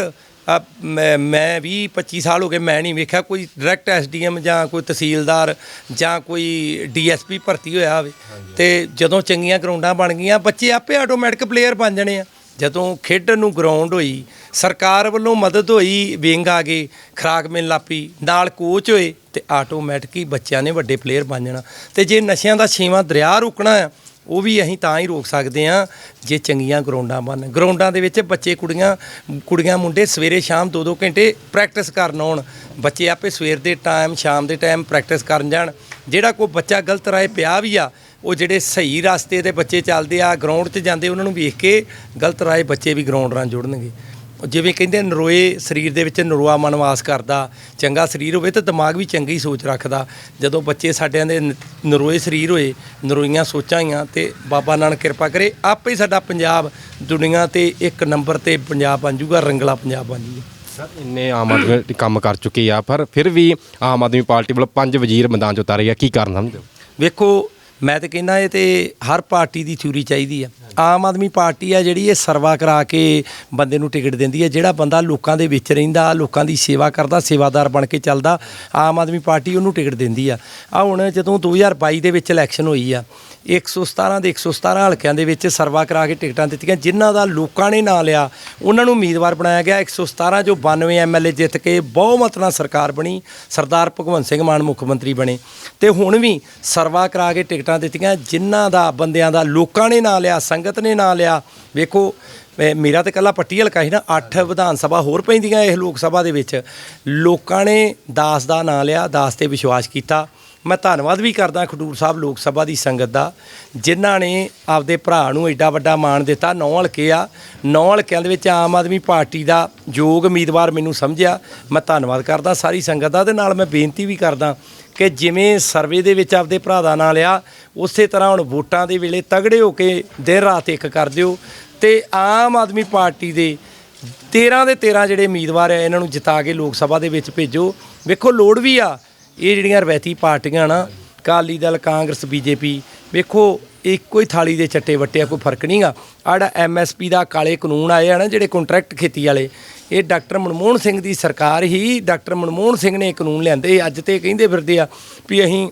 ਮੈਂ ਮੈਂ ਵੀ 25 ਸਾਲ ਹੋ ਗਏ ਮੈਂ ਨਹੀਂ ਵੇਖਿਆ ਕੋਈ ਡਾਇਰੈਕਟ ਐਸਡੀਐਮ ਜਾਂ ਕੋਈ ਤਹਿਸੀਲਦਾਰ ਜਾਂ ਕੋਈ ਡੀਐਸਪੀ ਭਰਤੀ ਹੋਇਆ ਹੋਵੇ। ਤੇ ਜਦੋਂ ਚੰਗੀਆਂ ਗਰਾਊਂਡਾਂ ਬਣ ਗਈਆਂ ਬੱਚੇ ਆਪੇ ਆਟੋਮੈਟਿਕ ਪਲੇਅਰ ਬਣ ਜਾਣੇ ਆ। ਜਦੋਂ ਖੇਡਣ ਨੂੰ ਗਰਾਊਂਡ ਹੋਈ, ਸਰਕਾਰ ਵੱਲੋਂ ਮਦਦ ਹੋਈ, ਵਿੰਗ ਆ ਗਏ, ਖਰਾਕ ਮਿਲ ਲਾਪੀ ਨਾਲ ਕੋਚ ਹੋਏ ਤੇ ਆਟੋਮੈਟਿਕ ਹੀ ਬੱਚਿਆਂ ਨੇ ਵੱਡੇ ਪਲੇਅਰ ਬਣ ਜਾਣਾ। ਤੇ ਜੇ ਨਸ਼ਿਆਂ ਦਾ ਛੇਵਾਂ ਦਰਿਆ ਰੁਕਣਾ ਆ ਉਹ ਵੀ ਅਸੀਂ ਤਾਂ ਹੀ ਰੋਕ ਸਕਦੇ ਹਾਂ ਜੇ ਚੰਗੀਆਂ ਗਰਾਊਂਡਾਂ ਬਣ ਗਰਾਊਂਡਾਂ ਦੇ ਵਿੱਚ ਬੱਚੇ, ਕੁੜੀਆਂ ਕੁੜੀਆਂ, ਮੁੰਡੇ ਸਵੇਰੇ ਸ਼ਾਮ 2-2 ਘੰਟੇ ਪ੍ਰੈਕਟਿਸ ਕਰਨ ਆਉਣ। ਬੱਚੇ ਆਪੇ ਸਵੇਰ ਦੇ ਟਾਈਮ ਸ਼ਾਮ ਦੇ ਟਾਈਮ ਪ੍ਰੈਕਟਿਸ ਕਰਨ ਜਾਣ। ਜਿਹੜਾ ਕੋਈ ਬੱਚਾ ਗਲਤ ਰਾਏ ਪਿਆ ਵੀ ਆ ਉਹ ਜਿਹੜੇ ਸਹੀ ਰਸਤੇ ਤੇ ਬੱਚੇ ਚੱਲਦੇ ਆ ਗਰਾਊਂਡ 'ਚ ਜਾਂਦੇ ਉਹਨਾਂ ਨੂੰ ਵੇਖ ਕੇ ਗਲਤ ਰਾਏ ਬੱਚੇ ਵੀ ਗਰਾਊਂਡ ਨਾਲ ਜੁੜਨਗੇ। ਜਿਵੇਂ ਕਹਿੰਦੇ ਨਰੋਏ ਸਰੀਰ ਦੇ ਵਿੱਚ ਨਰੋਆ ਮਨ ਵਾਸ ਕਰਦਾ ਚੰਗਾ ਸਰੀਰ ਹੋਵੇ ਤਾਂ ਦਿਮਾਗ ਵੀ ਚੰਗੀ ਸੋਚ ਰੱਖਦਾ। ਜਦੋਂ ਬੱਚੇ ਸਾਡਿਆਂ ਦੇ ਨ- ਨਰੋਏ ਸਰੀਰ ਹੋਏ ਨਰੋਈਆਂ ਸੋਚਾਂ ਹੋਈਆਂ ਤੇ ਬਾਬਾ ਨਾਨਕ ਕਿਰਪਾ ਕਰੇ ਆਪੇ ਹੀ ਸਾਡਾ ਪੰਜਾਬ ਦੁਨੀਆ ਤੇ ਇੱਕ ਨੰਬਰ ਤੇ ਪੰਜਾਬ ਬਣ ਜਾਊਗਾ ਰੰਗਲਾ ਪੰਜਾਬ ਬਣ ਜਾਊਗਾ ਸਰ ਇੰਨੇ ਆਮ ਆਦਮੀ ਪਾਰਟੀ ਕੰਮ ਕਰ ਚੁੱਕੀ ਆ ਪਰ ਫਿਰ ਵੀ ਆਮ ਆਦਮੀ ਪਾਰਟੀ ਵੱਲੋਂ ਪੰਜ ਵਜ਼ੀਰ ਮੈਦਾਨ 'ਚ ਉਤਾਰੇ ਆ ਕੀ ਕਾਰਨ ਸਮਝਦੇ ਹੋ? ਵੇਖੋ ਮੈਂ ਤਾਂ ਕਹਿੰਦਾ ਇਹ ਤੇ ਹਰ ਪਾਰਟੀ ਦੀ ਥਿਊਰੀ ਚਾਹੀਦੀ ਆ। ਆਮ ਆਦਮੀ ਪਾਰਟੀ ਆ ਜਿਹੜੀ ਇਹ ਸਰਵਾ ਕਰਾ ਕੇ ਬੰਦੇ ਨੂੰ ਟਿਕਟ ਦਿੰਦੀ ਹੈ ਜਿਹੜਾ ਬੰਦਾ ਲੋਕਾਂ ਦੇ ਵਿੱਚ ਰਹਿੰਦਾ, ਲੋਕਾਂ ਦੀ ਸੇਵਾ ਕਰਦਾ, ਸੇਵਾਦਾਰ ਬਣ ਕੇ ਚੱਲਦਾ, ਆਮ ਆਦਮੀ ਪਾਰਟੀ ਉਹਨੂੰ ਟਿਕਟ ਦਿੰਦੀ ਆ। ਆ ਹੁਣ ਜਦੋਂ 2022 ਦੇ ਵਿੱਚ ਇਲੈਕਸ਼ਨ ਹੋਈ ਆ 117 ਦੇ 117 ਹਲਕਿਆਂ ਦੇ ਵਿੱਚ ਸਰਵਾ ਕਰਾ ਕੇ ਟਿਕਟਾਂ ਦਿੱਤੀਆਂ, ਜਿਨ੍ਹਾਂ ਦਾ ਲੋਕਾਂ ਨੇ ਨਾਂ ਲਿਆ। ਉਹਨਾਂ ਨੂੰ ਉਮੀਦਵਾਰ ਬਣਾਇਆ ਗਿਆ 117 ਜੋ 92 ਐਮਐਲਏ ਜਿੱਤ ਕੇ ਬਹੁਮਤ ਨਾਲ ਸਰਕਾਰ ਬਣੀ, ਸਰਦਾਰ ਭਗਵੰਤ ਸਿੰਘ ਮਾਨ ਮੁੱਖ ਮੰਤਰੀ ਬਣੇ। ਤੇ ਹੁਣ ਵੀ ਸਰਵਾ ਕਰਾ ਕੇ ਟਿਕਟਾਂ ਦਿੱਤੀਆਂ, ਜਿਨ੍ਹਾਂ ਦਾ ਬੰਦਿਆਂ ਦਾ ਲੋਕਾਂ ਨੇ ਨਾਂ ਲਿਆ, ਸੰਗਤ ਨੇ ਨਾਂ ਲਿਆ। ਵੇਖੋ ਮੇਰਾ ਤੇ ਕੱਲਾ ਪੱਟੀ ਹਲਕਾ ਸੀ ਨਾ 8 ਵਿਧਾਨ ਸਭਾ ਹੋਰ ਪੈਂਦੀਆਂ ਇਹ ਲੋਕ ਸਭਾ ਦੇ ਵਿੱਚ। ਲੋਕਾਂ ਨੇ ਦਾਸ ਦਾ ਨਾਂ ਲਿਆ, ਦਾਸ ਤੇ ਵਿਸ਼ਵਾਸ ਕੀਤਾ। ਮੈਂ ਧੰਨਵਾਦ ਵੀ ਕਰਦਾ ਖਡੂਰ ਸਾਹਿਬ ਲੋਕ ਸਭਾ ਦੀ ਸੰਗਤ ਦਾ, ਜਿਨ੍ਹਾਂ ਨੇ ਆਪਦੇ ਭਰਾ ਨੂੰ ਐਡਾ ਵੱਡਾ ਮਾਣ ਦਿੱਤਾ। ਨੌ ਹਲਕੇ ਆ। ਨੌ ਹਲਕਿਆਂ ਦੇ ਵਿੱਚ ਆਮ ਆਦਮੀ ਪਾਰਟੀ ਦਾ ਯੋਗ ਉਮੀਦਵਾਰ ਮੈਨੂੰ ਸਮਝਿਆ। ਮੈਂ ਧੰਨਵਾਦ ਕਰਦਾ ਸਾਰੀ ਸੰਗਤ ਦਾ ਤੇ ਨਾਲ ਮੈਂ ਬੇਨਤੀ ਵੀ ਕਰਦਾ ਕਿ ਜਿਵੇਂ ਸਰਵੇ ਦੇ ਵਿੱਚ ਆਪਦੇ ਭਰਾ ਦਾ ਨਾਂ ਲਿਆ, ਉਸੇ ਤਰ੍ਹਾਂ ਹੁਣ ਵੋਟਾਂ ਦੇ ਵੇਲੇ ਤਗੜੇ ਹੋ ਕੇ ਦਿਨ ਰਾਤ ਇੱਕ ਕਰ ਦਿਓ ਤੇ ਆਮ ਆਦਮੀ ਪਾਰਟੀ ਦੇ 13 ਦੇ 13 ਜਿਹੜੇ ਉਮੀਦਵਾਰ ਆ, ਇਹਨਾਂ ਨੂੰ ਜਿਤਾ ਕੇ ਲੋਕ ਸਭਾ ਦੇ ਵਿੱਚ ਭੇਜੋ। ਵੇਖੋ, ਲੋੜ ਵੀ ਆ ਇਹ ਜਿਹੜੀਆਂ ਰਵੈਤੀ ਪਾਰਟੀਆਂ ਨਾ, ਅਕਾਲੀ ਦਲ, ਕਾਂਗਰਸ, ਬੀਜੇਪੀ, ਵੇਖੋ, ਇੱਕੋ ਹੀ ਥਾਲੀ ਦੇ ਚੱਟੇ ਵੱਟੇ ਆ ਕੋਈ ਫ਼ਰਕ ਨਹੀਂਗਾ ਆੜਾ ਐਮਐਸਪੀ ਦਾ ਕਾਲੇ ਕਾਨੂੰਨ ਆਏ ਆ ਨਾ, ਜਿਹੜੇ ਕੰਟਰੈਕਟ ਖੇਤੀ ਵਾਲੇ, ਇਹ ਡਾਕਟਰ ਮਨਮੋਹਨ ਸਿੰਘ ਦੀ ਸਰਕਾਰ ਹੀ ਡਾਕਟਰ ਮਨਮੋਹਨ ਸਿੰਘ ਨੇ ਇਹ ਕਾਨੂੰਨ ਲਿਆਂਦੇ ਅੱਜ ਤੇ ਕਹਿੰਦੇ ਫਿਰਦੇ ਆ ਵੀ ਅਸੀਂ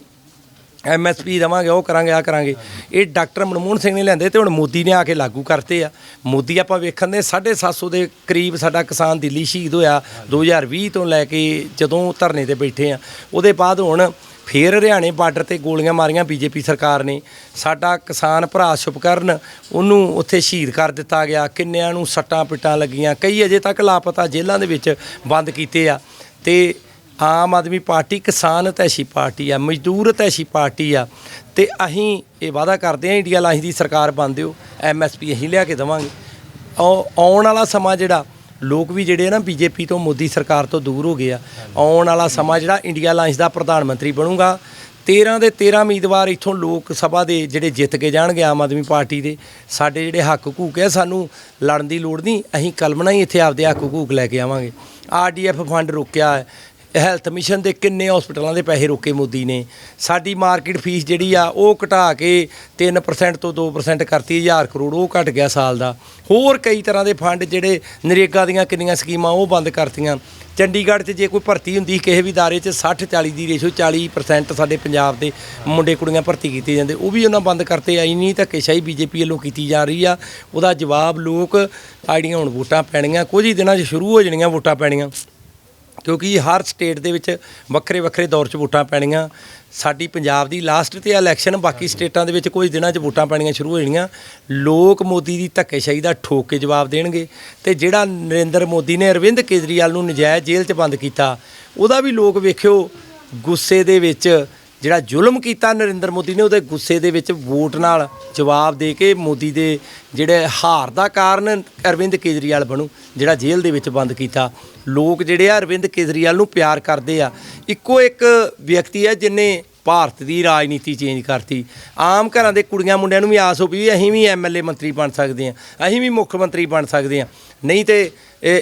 ਐਮਐਸਪੀ ਦਵਾਂਗੇ, ਉਹ ਕਰਾਂਗੇ ਆ ਕਰਾਂਗੇ। ਇਹ ਡਾਕਟਰ ਮਨਮੋਹਨ ਸਿੰਘ ਨੇ ਲਿਆਂਦੇ ਤੇ ਹੁਣ ਮੋਦੀ ਨੇ ਆ ਕੇ ਲਾਗੂ ਕਰਤੇ ਆ। ਮੋਦੀ ਆਪਾਂ ਵੇਖਣ ਦੇ 750 ਦੇ ਕਰੀਬ ਸਾਡਾ ਕਿਸਾਨ ਦਿੱਲੀ ਸ਼ਹੀਦ ਹੋਇਆ 2020 ਤੋਂ ਲੈ ਕੇ ਜਦੋਂ ਧਰਨੇ ਤੇ ਬੈਠੇ ਆ। ਉਹਦੇ ਬਾਅਦ ਹੁਣ ਫੇਰ ਹਰਿਆਣੇ ਬਾਰਡਰ ਤੇ ਗੋਲੀਆਂ ਮਾਰੀਆਂ ਬੀਜੇਪੀ ਸਰਕਾਰ ਨੇ। ਸਾਡਾ ਕਿਸਾਨ ਭਰਾ ਸ਼ੁਭਕਰਨ, ਉਹਨੂੰ ਉੱਥੇ ਸ਼ਹੀਦ ਕਰ ਦਿੱਤਾ ਗਿਆ। ਕਿੰਨਿਆਂ ਨੂੰ ਸੱਟਾਂ ਪਿੱਟਾਂ ਲੱਗੀਆਂ। ਕਈ ਅਜੇ ਤੱਕ ਲਾਪਤਾ ਜੇਲ੍ਹਾਂ ਦੇ ਵਿੱਚ ਬੰਦ ਕੀਤੇ ਆ। ਤੇ ਆਮ ਆਦਮੀ ਪਾਰਟੀ, ਕਿਸਾਨ ਤੈਸ਼ੀ ਪਾਰਟੀ ਆ, ਮਜ਼ਦੂਰ ਤੈਸ਼ੀ ਪਾਰਟੀ ਆ, ਤੇ ਅਸੀਂ ਇਹ ਵਾਅਦਾ ਕਰਦੇ ਆ ਇੰਡੀਆ ਲਾਹੀਂ ਦੀ ਸਰਕਾਰ ਬਣ ਦਿਓ ਐਮਐਸਪੀ ਅਸੀਂ ਲਿਆ ਕੇ ਦੇਵਾਂਗੇ। ਆਉ- ਆਉਣ ਵਾਲਾ ਸਮਾਂ ਜਿਹੜਾ, ਲੋਕ ਵੀ ਜਿਹੜੇ ਆ ਨਾ ਬੀਜੇਪੀ ਤੋਂ ਮੋਦੀ ਸਰਕਾਰ ਤੋਂ ਦੂਰ ਹੋ ਗਏ ਆ, ਆਉਣ ਵਾਲਾ ਸਮਾਂ ਜਿਹੜਾ ਇੰਡੀਆ ਲਾਇੰਸ ਦਾ ਪ੍ਰਧਾਨ ਮੰਤਰੀ ਬਣੂਗਾ। 13 ਦੇ 13 ਉਮੀਦਵਾਰ ਇੱਥੋਂ ਲੋਕ ਸਭਾ ਦੇ ਜਿਹੜੇ ਜਿੱਤ ਕੇ ਜਾਣਗੇ ਆਮ ਆਦਮੀ ਪਾਰਟੀ ਦੇ, ਸਾਡੇ ਜਿਹੜੇ ਹੱਕ ਹਕੂਕ ਆ, ਸਾਨੂੰ ਲੜਨ ਦੀ ਲੋੜ ਨਹੀਂ, ਅਸੀਂ ਕਲਮਣਾ ਹੀ ਇੱਥੇ ਆਪਦੇ ਹੱਕ ਹਕੂਕ ਲੈ ਕੇ ਆਵਾਂਗੇ। ਆਰਡੀਐਫ ਫੰਡ ਰੋਕਿਆ ਹੈ ਹੈਲਥ ਮਿਸ਼ਨ ਦੇ ਕਿੰਨੇ ਹਸਪਤਾਲਾਂ ਦੇ ਪੈਸੇ ਰੋਕੇ ਮੋਦੀ ਨੇ। ਸਾਡੀ ਮਾਰਕੀਟ ਫੀਸ ਜਿਹੜੀ ਆ, ਉਹ ਘਟਾ ਕੇ 3% ਤੋਂ 2% ਕਰਤੀ 1000 ਕਰੋੜ, ਉਹ ਘਟ ਗਿਆ ਸਾਲ ਦਾ। ਹੋਰ ਕਈ ਤਰ੍ਹਾਂ ਦੇ ਫੰਡ ਜਿਹੜੇ ਨਰੇਗਾ ਦੀਆਂ ਕਿੰਨੀਆਂ ਸਕੀਮਾਂ, ਉਹ ਬੰਦ ਕਰਤੀਆਂ। ਚੰਡੀਗੜ੍ਹ 'ਚ ਜੇ ਕੋਈ ਭਰਤੀ ਹੁੰਦੀ, ਕਿਸੇ ਵੀ ਦਾਰੇ 'ਚ 60 40 ਦੀ ਰੇਸ਼ੋ 40% ਸਾਡੇ ਪੰਜਾਬ ਦੇ ਮੁੰਡੇ ਕੁੜੀਆਂ ਭਰਤੀ ਕੀਤੇ ਜਾਂਦੇ, ਉਹ ਵੀ ਉਹਨਾਂ ਬੰਦ ਕਰਤੇ। ਆਈ ਨਹੀਂ ਧੱਕੇਸ਼ਾਹੀ ਬੀਜੇਪੀ ਵੱਲੋਂ ਕੀਤੀ ਜਾ ਰਹੀ ਆ। ਉਹਦਾ ਜਵਾਬ ਲੋਕ ਆਈਡੀਆਂ ਹੁਣ ਵੋਟਾਂ ਪੈਣੀਆਂ, ਕੁਝ ਹੀ ਦਿਨਾਂ 'ਚ ਸ਼ੁਰੂ ਹੋ ਜਾਣੀਆਂ ਵੋਟਾਂ ਪੈਣੀਆਂ। ਕਿਉਂਕਿ ਹਰ ਸਟੇਟ ਦੇ ਵਿੱਚ ਵੱਖਰੇ ਵੱਖਰੇ ਦੌਰ 'ਚ ਵੋਟਾਂ ਪੈਣੀਆਂ। ਸਾਡੀ ਪੰਜਾਬ ਦੀ ਲਾਸਟ ਤੇ ਇਲੈਕਸ਼ਨ ਬਾਕੀ ਸਟੇਟਾਂ ਦੇ ਵਿੱਚ ਕੁਝ ਦਿਨਾਂ 'ਚ ਵੋਟਾਂ ਪੈਣੀਆਂ ਸ਼ੁਰੂ ਹੋ ਜਾਣੀਆਂ। ਲੋਕ ਮੋਦੀ ਦੀ ਧੱਕੇਸ਼ਾਹੀ ਦਾ ਠੋਕ ਕੇ ਜਵਾਬ ਦੇਣਗੇ ਤੇ ਜਿਹੜਾ ਨਰਿੰਦਰ ਮੋਦੀ ਨੇ ਅਰਵਿੰਦ ਕੇਜਰੀਵਾਲ ਨੂੰ ਨਜਾਇਜ਼ ਜੇਲ੍ਹ 'ਚ ਬੰਦ ਕੀਤਾ, ਉਹਦਾ ਵੀ ਲੋਕ ਵੇਖਿਓ, ਗੁੱਸੇ ਦੇ ਵਿੱਚ ਜਿਹੜਾ ਜ਼ੁਲਮ ਕੀਤਾ ਨਰਿੰਦਰ ਮੋਦੀ ਨੇ, ਉਹਦੇ ਗੁੱਸੇ ਦੇ ਵਿੱਚ ਵੋਟ ਨਾਲ ਜਵਾਬ ਦੇ ਕੇ ਮੋਦੀ ਦੇ ਜਿਹੜੇ ਹਾਰ ਦਾ ਕਾਰਨ ਅਰਵਿੰਦ ਕੇਜਰੀਵਾਲ ਬਣੂ, ਜਿਹੜਾ ਜੇਲ੍ਹ ਦੇ ਵਿੱਚ ਬੰਦ ਕੀਤਾ। ਲੋਕ ਜਿਹੜੇ ਆ ਅਰਵਿੰਦ ਕੇਜਰੀਵਾਲ ਨੂੰ ਪਿਆਰ ਕਰਦੇ ਆ। ਇੱਕੋ ਇੱਕ ਵਿਅਕਤੀ ਹੈ ਜਿਨੇ ਭਾਰਤ ਦੀ ਰਾਜਨੀਤੀ ਚੇਂਜ ਕਰਤੀ। ਆਮ ਘਰਾਂ ਦੇ ਕੁੜੀਆਂ ਮੁੰਡਿਆਂ ਨੂੰ ਵੀ ਆਸ ਹੋ ਵੀ ਅਸੀਂ ਵੀ ਐਮਐਲਏ ਮੰਤਰੀ ਬਣ ਸਕਦੇ ਆ, ਅਸੀਂ ਵੀ ਮੁੱਖ ਮੰਤਰੀ ਬਣ ਸਕਦੇ ਆ। ਨਹੀਂ ਤੇ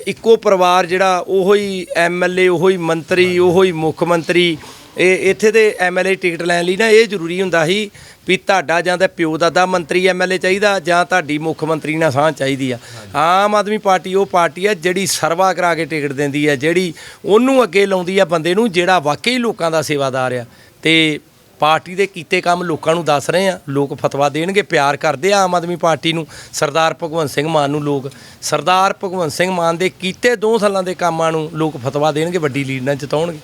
ਇੱਕੋ ਪਰਿਵਾਰ ਜਿਹੜਾ ਉਹੋ ਹੀ ਐਮਐਲਏ ਉਹੋ ਹੀ ਮੰਤਰੀ, ਉਹੋ ਹੀ ਮੁੱਖ ਮੰਤਰੀ ਇਹ ਇੱਥੇ ਦੇ ਐਮਐਲਏ ਟਿਕਟ ਲੈਣ ਲਈ ਨਾ ਇਹ ਜ਼ਰੂਰੀ ਹੁੰਦਾ ਸੀ ਵੀ ਤੁਹਾਡਾ ਜਾਂ ਤਾਂ ਪਿਓ ਦਾਦਾ ਮੰਤਰੀ ਐਮਐਲਏ ਚਾਹੀਦਾ ਜਾਂ ਤੁਹਾਡੀ ਮੁੱਖ ਮੰਤਰੀ ਨਾਲ ਸਾਂਝ ਚਾਹੀਦੀ ਆ। ਆਮ ਆਦਮੀ ਪਾਰਟੀ ਉਹ ਪਾਰਟੀ ਆ ਜਿਹੜੀ ਸਰਵਾ ਕਰਾ ਕੇ ਟਿਕਟ ਦਿੰਦੀ ਆ, ਜਿਹੜੀ ਉਹਨੂੰ ਅੱਗੇ ਲਾਉਂਦੀ ਆ ਬੰਦੇ ਨੂੰ ਜਿਹੜਾ ਵਾਕਈ ਲੋਕਾਂ ਦਾ ਸੇਵਾਦਾਰ ਆ। ਤੇ ਪਾਰਟੀ ਦੇ ਕੀਤੇ ਕੰਮ ਲੋਕਾਂ ਨੂੰ ਦੱਸ ਰਹੇ ਆ, ਲੋਕ ਫਤਵਾ ਦੇਣਗੇ, ਪਿਆਰ ਕਰਦੇ ਆ ਆਮ ਆਦਮੀ ਪਾਰਟੀ ਨੂੰ, ਸਰਦਾਰ ਭਗਵੰਤ ਸਿੰਘ ਮਾਨ ਨੂੰ ਲੋਕ। ਸਰਦਾਰ ਭਗਵੰਤ ਸਿੰਘ ਮਾਨ ਦੇ ਕੀਤੇ ਦੋ ਸਾਲਾਂ ਦੇ ਕੰਮਾਂ ਨੂੰ ਲੋਕ ਫਤਵਾ ਦੇਣਗੇ, ਵੱਡੀ ਲੀਡ ਨਾਲ ਜਿਤਾਉਣਗੇ।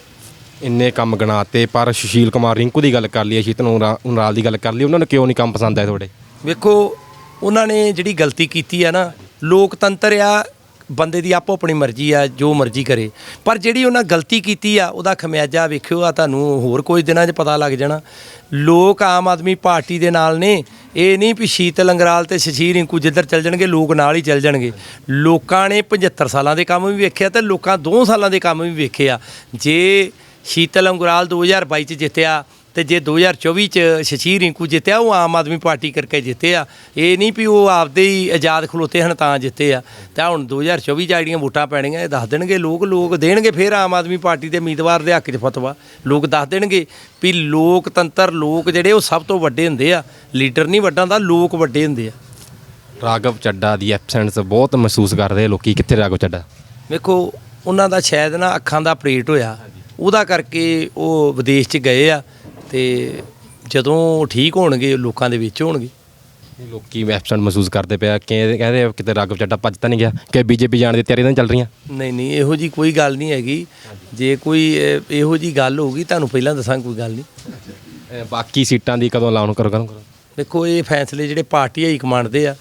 ਇੰਨੇ ਕੰਮ ਗਣਾਤੇ, ਪਰ ਸੁਸ਼ੀਲ ਕੁਮਾਰ ਰਿੰਕੂ ਦੀ ਗੱਲ ਕਰ ਲਈ ਸ਼ੀਤਨ ਉਨਰਾਲ ਦੀ ਗੱਲ ਕਰ ਲਈ ਉਹਨਾਂ ਨੂੰ ਕਿਉਂ ਨਹੀਂ ਕੰਮ ਪਸੰਦ ਆਏ ਤੁਹਾਡੇ? ਵੇਖੋ, ਉਹਨਾਂ ਨੇ ਜਿਹੜੀ ਗਲਤੀ ਕੀਤੀ ਆ ਨਾ, ਲੋਕਤੰਤਰ ਆ, ਬੰਦੇ ਦੀ ਆਪੋ ਆਪਣੀ ਮਰਜ਼ੀ ਆ, ਜੋ ਮਰਜ਼ੀ ਕਰੇ। ਪਰ ਜਿਹੜੀ ਉਹਨਾਂ ਗਲਤੀ ਕੀਤੀ ਆ, ਉਹਦਾ ਖਮਿਆਜਾ ਵੇਖਿਓ, ਆ ਤੁਹਾਨੂੰ ਹੋਰ ਕੁਝ ਦਿਨਾਂ 'ਚ ਪਤਾ ਲੱਗ ਜਾਣਾ। ਲੋਕ ਆਮ ਆਦਮੀ ਪਾਰਟੀ ਦੇ ਨਾਲ ਨੇ। ਇਹ ਨਹੀਂ ਵੀ ਸ਼ੀਤਲ ਅੰਗਰਾਲ ਤੇ ਸ਼ਸ਼ੀਰ ਰਿੰਕੂ ਜਿੱਧਰ ਚੱਲ ਜਾਣਗੇ, ਲੋਕ ਨਾਲ ਹੀ ਚੱਲ ਜਾਣਗੇ। ਲੋਕਾਂ ਨੇ 75 ਸਾਲਾਂ ਦੇ ਕੰਮ ਵੀ ਵੇਖਿਆ ਤੇ ਲੋਕਾਂ 2 ਸਾਲਾਂ ਦੇ ਕੰਮ ਵੀ ਵੇਖੇ ਆ। ਜੇ ਸ਼ੀਤਲ ਅੰਗਰਾਲ 2022 ਚ ਜਿੱਤਿਆ ਤੇ ਜੇ 2024 ਚ ਸ਼ਸ਼ੀਰ ਰਿੰਕੂ ਜਿੱਤਿਆ ਉਹ ਆਮ ਆਦਮੀ ਪਾਰਟੀ ਕਰਕੇ ਜਿੱਤੇ ਆ ਇਹ ਨਹੀਂ ਵੀ ਉਹ ਆਪਦੇ ਹੀ ਆਜ਼ਾਦ ਖਲੋਤੇ ਹਨ ਤਾਂ ਜਿੱਤੇ ਆ। ਤਾਂ ਹੁਣ 2024 ਚ ਜਿਹੜੀਆਂ ਵੋਟਾਂ ਪੈਣੀਆਂ ਇਹ ਦੱਸ ਦੇਣਗੇ ਲੋਕ ਲੋਕ ਦੇਣਗੇ ਫਿਰ ਆਮ ਆਦਮੀ ਪਾਰਟੀ ਦੇ ਉਮੀਦਵਾਰ ਦੇ ਹੱਕ 'ਚ ਫਤਵਾ। ਲੋਕ ਦੱਸ ਦੇਣਗੇ ਵੀ ਲੋਕਤੰਤਰ ਲੋਕ ਜਿਹੜੇ ਉਹ ਸਭ ਤੋਂ ਵੱਡੇ ਹੁੰਦੇ ਆ। ਲੀਡਰ ਨਹੀਂ ਵੱਡਾ ਹੁੰਦਾ ਲੋਕ ਵੱਡੇ ਹੁੰਦੇ ਆ। ਰਾਘਵ ਚੱਡਾ ਦੀ ਐਬਸੈਂਸ ਬਹੁਤ ਮਹਿਸੂਸ ਕਰਦੇ ਲੋਕੀ। ਕਿੱਥੇ ਰਾਘਵ ਚੱਡਾ? ਵੇਖੋ ਉਹਨਾਂ ਦਾ ਸ਼ਾਇਦ ਨਾ ਅੱਖਾਂ ਦਾ ਆਪਰੇਟ ਹੋਇਆ। ਉਹਦਾ ਕਰਕੇ ਉਹ ਵਿਦੇਸ਼ 'ਚ ਗਏ ਆ ਤੇ ਜਦੋਂ ਠੀਕ ਹੋਣਗੇ ਲੋਕਾਂ ਦੇ ਵਿੱਚ ਹੋਣਗੇ। ਲੋਕੀ ਐਬਸੈਂਟ ਮਹਿਸੂਸ ਕਰਦੇ ਪਿਆ ਕਿ ਕਹਿੰਦੇ ਆ ਕਿਤੇ ਰਾਘਵ ਚੱਡਾ ਭੱਜ ਤਾਂ ਨਹੀਂ ਗਿਆ ਕਿ ਬੀਜੇਪੀ ਜਾਣ ਦੀ ਤਿਆਰੀ ਤਾਂ ਨਹੀਂ ਚੱਲ ਰਹੀਆਂ। ਨਹੀਂ ਨਹੀਂ ਇਹੋ ਜੀ ਕੋਈ ਗੱਲ ਨਹੀਂ ਹੈਗੀ। ਜੇ ਕੋਈ ਅਹ, ਇਹੋ ਜੀ ਗੱਲ ਹੋਊਗੀ ਤੁਹਾਨੂੰ ਪਹਿਲਾਂ ਦੱਸਾਂ ਕੋਈ ਗੱਲ ਨਹੀਂ। ਅਹ ਬਾਕੀ ਸੀਟਾਂ ਦੀ ਕਦੋਂ ਐਲਾਨ ਕਰੋ ਕਰੋ? ਦੇਖੋ ਇਹ ਫੈਸਲੇ ਜਿਹੜੇ ਪਾਰਟੀ ਹਾਈ ਕਮਾਂਡ ਦੇ ਆ